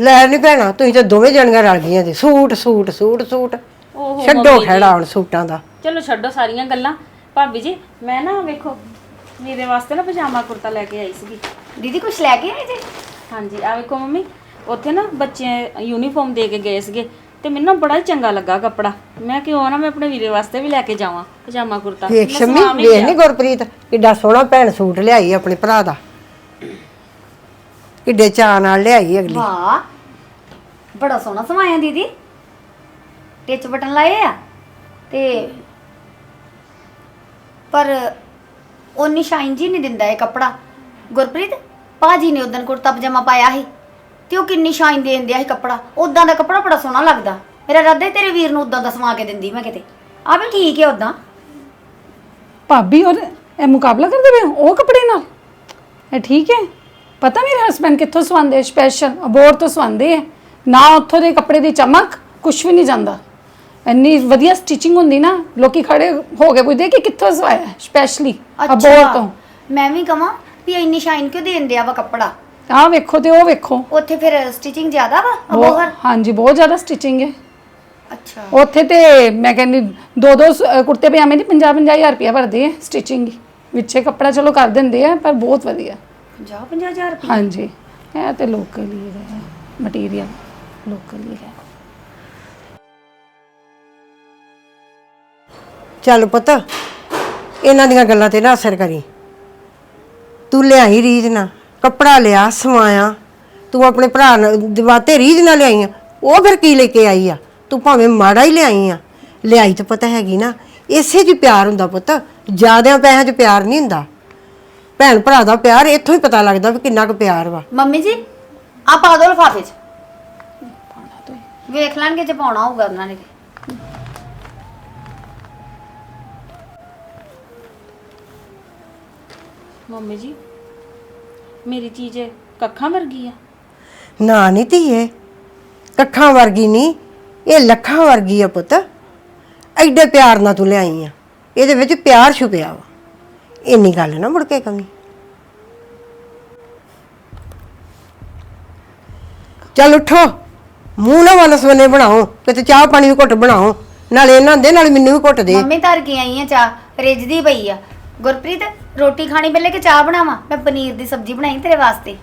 ਲੈ ਨਹੀਂ ਭੈਣਾ ਤੁਸੀਂ ਤਾਂ ਦੋਵੇਂ ਜਣੀਆਂ ਰਲ ਗਈਆਂ ਜੀ। Suit suit suit suit. ਓਹੋ ਛੱਡੋ ਖੜਾ ਹੁਣ ਸੂਟਾਂ ਦਾ। ਚਲੋ ਛੱਡੋ ਸਾਰੀਆਂ ਗੱਲਾਂ। ਭਾਬੀ ਜੀ ਮੈਂ ਨਾ ਵੇਖੋ ਮੇਰੇ ਵਾਸਤੇ ਨਾ ਪਜਾਮਾ ਕੁੜਤਾ ਲੈ ਕੇ ਆਈ ਸੀਗੀ। ਦੀਦੀ ਕੁਛ ਲੈ ਕੇ ਆਏ ਜੀ? ਹਾਂਜੀ ਆ ਵੇਖੋ ਮੰਮੀ ਉੱਥੇ ਨਾ ਬੱਚੇ ਯੂਨੀਫਾਰਮ ਦੇ ਕੇ ਗਏ ਸੀਗੇ ਤੇ ਮੈਨੂੰ ਨਾ ਬੜਾ ਹੀ ਚੰਗਾ ਲੱਗਾ ਕੱਪੜਾ। ਮੈਂ ਕਿਉਂ ਨਾ ਮੈਂ ਆਪਣੇ ਵੀਰੇ ਵਾਸਤੇ ਵੀ ਲੈ ਕੇ ਜਾਵਾਂ ਪਜਾਮਾ ਕੁੜਤਾ। ਵੇਖ ਮੈਂ ਸ਼ਮੀ ਵੀ ਵੇਖ ਲਿਆ। ਗੁਰਪ੍ਰੀਤ ਕਿੱਡਾ ਸੋਹਣਾ ਭੈਣ ਸੂਟ ਲਿਆਈ ਆਪਣੇ ਭਰਾ ਦਾ। ਕਿੱਡੇ ਚਾਅ ਨਾਲ ਲਿਆਈ ਅਗਲੀ। ਵਾਹ ਬੜਾ ਸੋਹਣਾ ਸਮਾਇਆ ਦੀਦੀ। ਟਿਚ ਬਟਨ ਲਾਏ ਆ ਤੇ ਪਰ ਉਨੀ ਸ਼ਾਈਨ ਜੀ ਨਹੀਂ ਦਿੰਦਾ ਇਹ ਕੱਪੜਾ। ਗੁਰਪ੍ਰੀਤ ਪਾਜੀ ਨੇ ਉਦੋਂ ਕੁੜਤਾ ਪਜਾਮਾ ਪਾਇਆ ਸੀ ਤੇ ਉਹ ਕਿੰਨੀ ਸ਼ਾਈਨ ਦੇਣ ਦਿਆ ਸੀ ਕੱਪੜਾ। ਉਦਾਂ ਦਾ ਕੱਪੜਾ ਬੜਾ ਸੋਹਣਾ ਲੱਗਦਾ। ਮੇਰਾ ਰੱਦਾ ਤੇਰੇ ਵੀਰ ਨੂੰ ਉਦਾਂ ਦਾ ਸਮਾ ਕੇ ਦਿੰਦੀ ਮੈਂ ਕਿਤੇ। ਆ ਵੀ ਠੀਕ ਹੈ ਉਦਾਂ ਭਾਬੀ ਔਰ ਇਹ ਮੁਕਾਬਲਾ ਕਰਦੇ ਪਏ ਹੋ? ਉਹ ਕੱਪੜੇ ਨਾਲ? ਇਹ ਠੀਕ ਹੈ? ਪਤਾ ਮੇਰੇ ਹਸਬੰਡ ਕਿੱਥੋਂ ਸਵਾਉਂਦੇ ਸਪੈਸ਼ਲ ਅਬੋਰ ਤੋਂ ਸਵਾਉਂਦੇ ਹੈ ਨਾ ਉੱਥੋਂ ਦੇ ਕੱਪੜੇ ਦੀ ਚਮਕ ਕੁਝ ਵੀ ਨਹੀਂ ਜਾਂਦਾ। ਇੰਨੀ ਵਧੀਆ ਸਟਿਚਿੰਗ ਹੁੰਦੀ ਨਾ ਲੋਕੀ ਖੜੇ ਹੋ ਕੇ ਪੁੱਛਦੇ ਕਿ ਕਿੱਥੋਂ ਸਵਾਇਆ? ਸਪੈਸ਼ਲੀ ਅਬੋਰ ਤੋਂ। ਮੈਂ ਵੀ ਕਹਾਂ ਵੀ ਇੰਨੀ ਸ਼ਾਈਨ ਕਿਉਂ ਦੇਣ ਦਿਆ ਵਾ ਕੱਪੜਾ? ਆਹ ਵੇਖੋ ਤੇ ਉਹ ਵੇਖੋ। ਉੱਥੇ ਫਿਰ ਸਟਿਚਿੰਗ ਜ਼ਿਆਦਾ ਵਾ ਬਹੁਤ- ਅਬੋਹਰ ਹਾਂਜੀ ਬਹੁਤ ਜ਼ਿਆਦਾ ਸਟਿਚਿੰਗ ਹੈ। ਅੱਛਾ। ਉੱਥੇ ਤੇ ਮੈਂ ਕਹਿੰਦੀ ਦੋ ਦੋ ਸ- ਅ, ਕੁੜਤੇ ਪਜਾਮੇ ਦੀ 50 50000 ਰੁਪਇਆ ਭਰਦੇ ਆ ਸਟਿਚਿੰਗ ਵਿੱਚੇ ਕੱਪੜਾ ਚਲੋ ਕਰ ਦਿੰਦੇ ਆ ਪਰ ਬਹੁਤ ਵਧੀਆ। 50 50000 ਰੁਪਏ ਹਾਂਜੀ। ਇਹ ਤੇ ਲੋਕਲ ਹੀ ਹੈ ਮਟੀਰੀਅਲ ਲੋਕਲ ਹੀ ਹੈ ਚੱਲ ਪੁੱਤ ਇਹਨਾਂ ਦੀਆਂ ਗੱਲਾਂ ਤੇ ਨਾ ਅਸਰ ਕਰੀ। ਤੂੰ ਲਿਆਈ ਰੀਝ ਨਾ ਕੱਪੜਾ ਲਿਆ ਸਵਾਇਆ। ਤੂੰ ਆਪਣੇ ਭਰਾ ਨਾਲ ਦਿਵਾਤੇ ਰੀਝ ਨਾਲ ਲਿਆਈ ਆ। ਉਹ ਫਿਰ ਕੀ ਲੈ ਕੇ ਆਈ ਆ? ਤੂੰ ਭਾਵੇਂ ਮਾੜਾ ਹੀ ਲਿਆਈ ਆ। ਲਿਆਈ ਤਾਂ ਪਤਾ ਹੈਗੀ ਨਾ। ਇਸੇ 'ਚ ਹੀ ਪਿਆਰ ਹੁੰਦਾ ਪੁੱਤ। ਜਿਆਦਿਆਂ ਪੈਸਿਆਂ 'ਚ ਪਿਆਰ ਨਹੀਂ ਹੁੰਦਾ। ਭੈਣ ਭਰਾ ਦਾ ਪਿਆਰ ਇੱਥੋਂ ਹੀ ਪਤਾ ਲੱਗਦਾ ਵੀ ਕਿੰਨਾ ਕੁ ਪਿਆਰ ਵਾ। ਮੰਮੀ ਜੀ ਆ ਪਾ ਦੋ ਲਫਾਫੇ 'ਚ। ਵੇਖ ਲੈਣਗੇ ਜੇ ਪਾਉਣਾ ਹੋਊਗਾ ਉਹਨਾਂ ਨੇ। ਮੰਮੀ ਜੀ ਮੇਰੀ ਚੀਜ਼ ਕੱਖਾਂ ਵਰਗੀ ਆ। ਨਾ ਨਹੀਂ ਧੀਏ ਕੱਖਾਂ ਵਰਗੀ ਨਹੀਂ ਇਹ ਲੱਖਾਂ ਵਰਗੀ ਆ ਪੁੱਤ। ਐਡੇ ਪਿਆਰ ਨਾਲ ਤੂੰ ਲਿਆਈ ਆ ਇਹਦੇ ਵਿੱਚ ਪਿਆਰ ਛੁਪਿਆ ਵਾ। ਇੰਨੀ ਗੱਲ ਨਾ ਮੁੜ ਕੇ ਕਮੀ ਚੱਲ ਉਠੋ। ਮੂੰਹ ਨਾ ਵਨਸਵਨੇ ਬਣਾਓ ਕਿਤੇ ਚਾਹ ਪਾਣੀ ਦੀ ਘੁੱਟ ਬਣਾਓ। ਨਾਲੇ ਇਹਨਾਂ ਦੇ ਨਾਲ ਮੈਨੂੰ ਵੀ ਘੁੱਟ ਦੇ। ਮੰਮੀ ਧਰ ਕੇ ਆਈ ਆ ਚਾਹ ਰਿੱਝਦੀ ਪਈ ਆ। ਗੁਰਪ੍ਰੀਤ ਰੋਟੀ ਖਾਣੀ ਪਹਿਲੇ ਕਿ ਚਾਹ ਬਣਾਵਾਂ? ਮੈਂ ਪਨੀਰ ਦੀ ਸਬਜ਼ੀ ਬਣਾਈ ਤੇਰੇ ਵਾਸਤੇ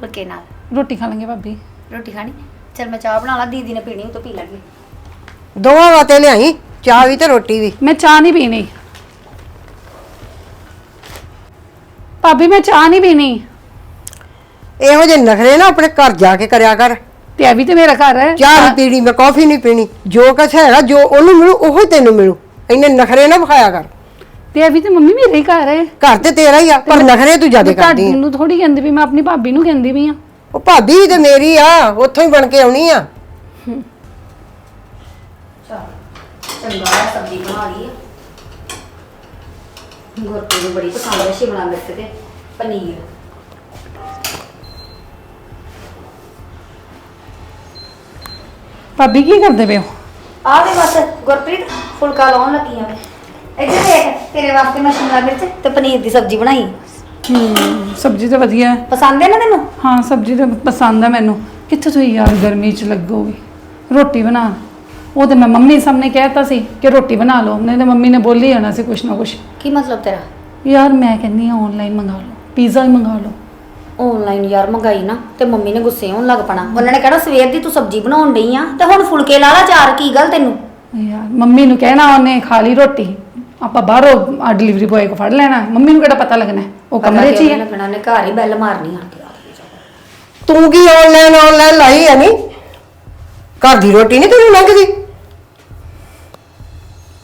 ਫੁਲਕੇ ਨਾਲ। ਰੋਟੀ ਖਾ ਲਾਂਗੇ ਭਾਬੀ। ਰੋਟੀ ਖਾਣੀ? ਚਲ ਮੈਂ ਚਾਹ ਬਣਾ ਲਾ ਦੀਦੀ ਨੇ ਪੀਣੀ ਉਹ ਤਾਂ ਪੀ ਲਾਂਗੇ। ਦੋਵਾਂ ਵਾਤੇ ਲਿਆਈ ਚਾਹ ਵੀ ਤੇ ਰੋਟੀ ਵੀ। ਮੈਂ ਚਾਹ ਨਹੀਂ ਪੀਣੀ। ਭਾਬੀ ਮੈਂ ਚਾਹ ਨਹੀਂ ਪੀਣੀ। ਇਹੋ ਜਿਹੇ ਨਖਰੇ ਨਾ ਆਪਣੇ ਘਰ ਜਾ ਕੇ ਕਰਿਆ ਕਰ। ਤੇ ਇਹ ਵੀ ਤੇ ਮੇਰਾ ਘਰ ਹੈ। ਚਾਹ ਨਹੀਂ ਪੀਣੀ ਮੈਂ ਕਾਫੀ ਨਹੀਂ ਪੀਣੀ। ਜੋ ਕੁਛ ਹੈਗਾ ਜੋ ਉਹਨੂੰ ਮਿਲੂ ਉਹੋ ਹੀ ਤੈਨੂੰ ਮਿਲੂ। ਇੰਨੇ ਨਖਰੇ ਨਾ ਵਿਖਾਇਆ ਕਰ। ਤੇ ਇਹ ਵੀ ਤੇ ਮੰਮੀ ਮੇਰੇ ਹੀ ਘਰ ਹੈ। ਘਰ ਤੇ ਤੇਰਾ ਹੀ ਆ ਪਰ ਨਖਰੇ ਤੂੰ ਜ਼ਿਆਦਾ ਕਰਦੀ ਆ। ਤੁਹਾਨੂੰ ਥੋੜੀ ਕਹਿੰਦੀ ਵੀ ਮੈਂ ਆਪਣੀ ਭਾਬੀ ਨੂੰ ਕਹਿੰਦੀ ਵੀ ਆ। ਉਹ ਭਾਬੀ ਵੀ ਤੇ ਮੇਰੀ ਆ ਉੱਥੋਂ ਹੀ ਬਣ ਕੇ ਆਉਣੀ ਆ। ਚੰਗਾ ਸਬਜ਼ੀ ਬਣਾ ਲਈ ਗੁਰਪ੍ਰੀਤ ਨੂੰ ਬੜੀ ਪਸੰਦ ਹੈ ਸ਼ਿਮਲਾ ਮਿਰਚ ਤੇ ਪਨੀਰ। ਭਾਬੀ ਕੀ ਕਰਦੇ ਪਏ ਹੋ? ਆ ਦੇ ਬਸ ਗੁਰਪ੍ਰੀਤ ਫੁਲਕਾ ਲਾਉਣ ਲੱਗੀ ਆ ਮੈਂ। ਇੱਧਰ ਦੇਖ ਤੇਰੇ ਵਾਸਤੇ ਮੈਂ ਸ਼ਿਮਲਾ ਮਿਰਚ ਤੇ ਪਨੀਰ ਦੀ ਸਬਜ਼ੀ ਬਣਾਈ। ਹੂੰ ਸਬਜ਼ੀ ਤਾਂ ਵਧੀਆ ਹੈ। ਪਸੰਦ ਹੈ ਨਾ ਤੈਨੂੰ? ਹਾਂ ਸਬਜ਼ੀ ਤਾਂ ਪਸੰਦ ਹੈ ਮੈਨੂੰ। ਕਿੱਥੇ ਤੁਸੀਂ ਯਾਰ ਗਰਮੀ 'ਚ ਲੱਗੋਗੇ? ਰੋਟੀ ਬਣਾ। ਉਹ ਤੇ ਮੈਂ ਮੰਮੀ ਸਾਹਮਣੇ ਕਹਿਤਾ ਸੀ ਕਿ ਰੋਟੀ ਬਣਾ ਲਓ। ਨਹੀਂ ਤਾਂ ਮੰਮੀ ਨੇ ਬੋਲੀ ਜਾਣਾ ਸੀ ਕੁਛ ਨਾ ਕੁਛ। ਕੀ ਮਤਲਬ ਤੇਰਾ? ਯਾਰ ਮੈਂ ਕਹਿੰਦੀ ਆ ਆਨਲਾਈਨ ਮੰਗਾ ਲਓ। ਪੀਜ਼ਾ ਹੀ ਮੰਗਾ ਲਓ। ਆਨਲਾਈਨ ਯਾਰ ਮੰਗਾਈ ਨਾ ਤੇ ਮੰਮੀ ਨੇ ਗੁੱਸੇ ਹੋਣ ਲੱਗ ਪਣਾ। ਉਹਨਾਂ ਨੇ ਕਹਿਣਾ ਸਵੇਰ ਦੀ ਤੂੰ ਸਬਜ਼ੀ ਬਣਾਉਣ ਡਈ ਆ ਤੇ ਹੁਣ ਫੁਲਕੇ ਲਾ ਲਾ ਚਾਰ ਕੀ ਗੱਲ ਤੈਨੂੰ? ਯਾਰ ਮੰਮੀ ਨੂੰ ਕਹਿਣਾ ਉਹਨੇ ਖਾ ਲਈ ਰੋਟੀ। ਆਪਾਂ ਬਾਹਰੋਂ ਡਿਲੀਵਰੀ ਬॉय ਕੋ ਫੜ ਲੈਣਾ। ਮੰਮੀ ਨੂੰ ਕਿਹੜਾ ਪਤਾ ਲੱਗਣਾ? ਹੈ? ਉਹ ਕਮਰੇ 'ਚ ਹੀ ਹੈ ਲੱਗਣਾ ਨੇ ਘਰ ਹੀ ਬੈਲ ਮਾਰਨੀ ਆ। ਕੇ ਤੂੰ ਕੀ ਆਨਲਾਈਨ ਆਨਲਾਈਨ ਲਾਈ ਆ ਨਹੀਂ ਘਰ ਦੀ ਰੋਟੀ ਨਹੀਂ ਤੈਨੂੰ ਲੰਘਦੀ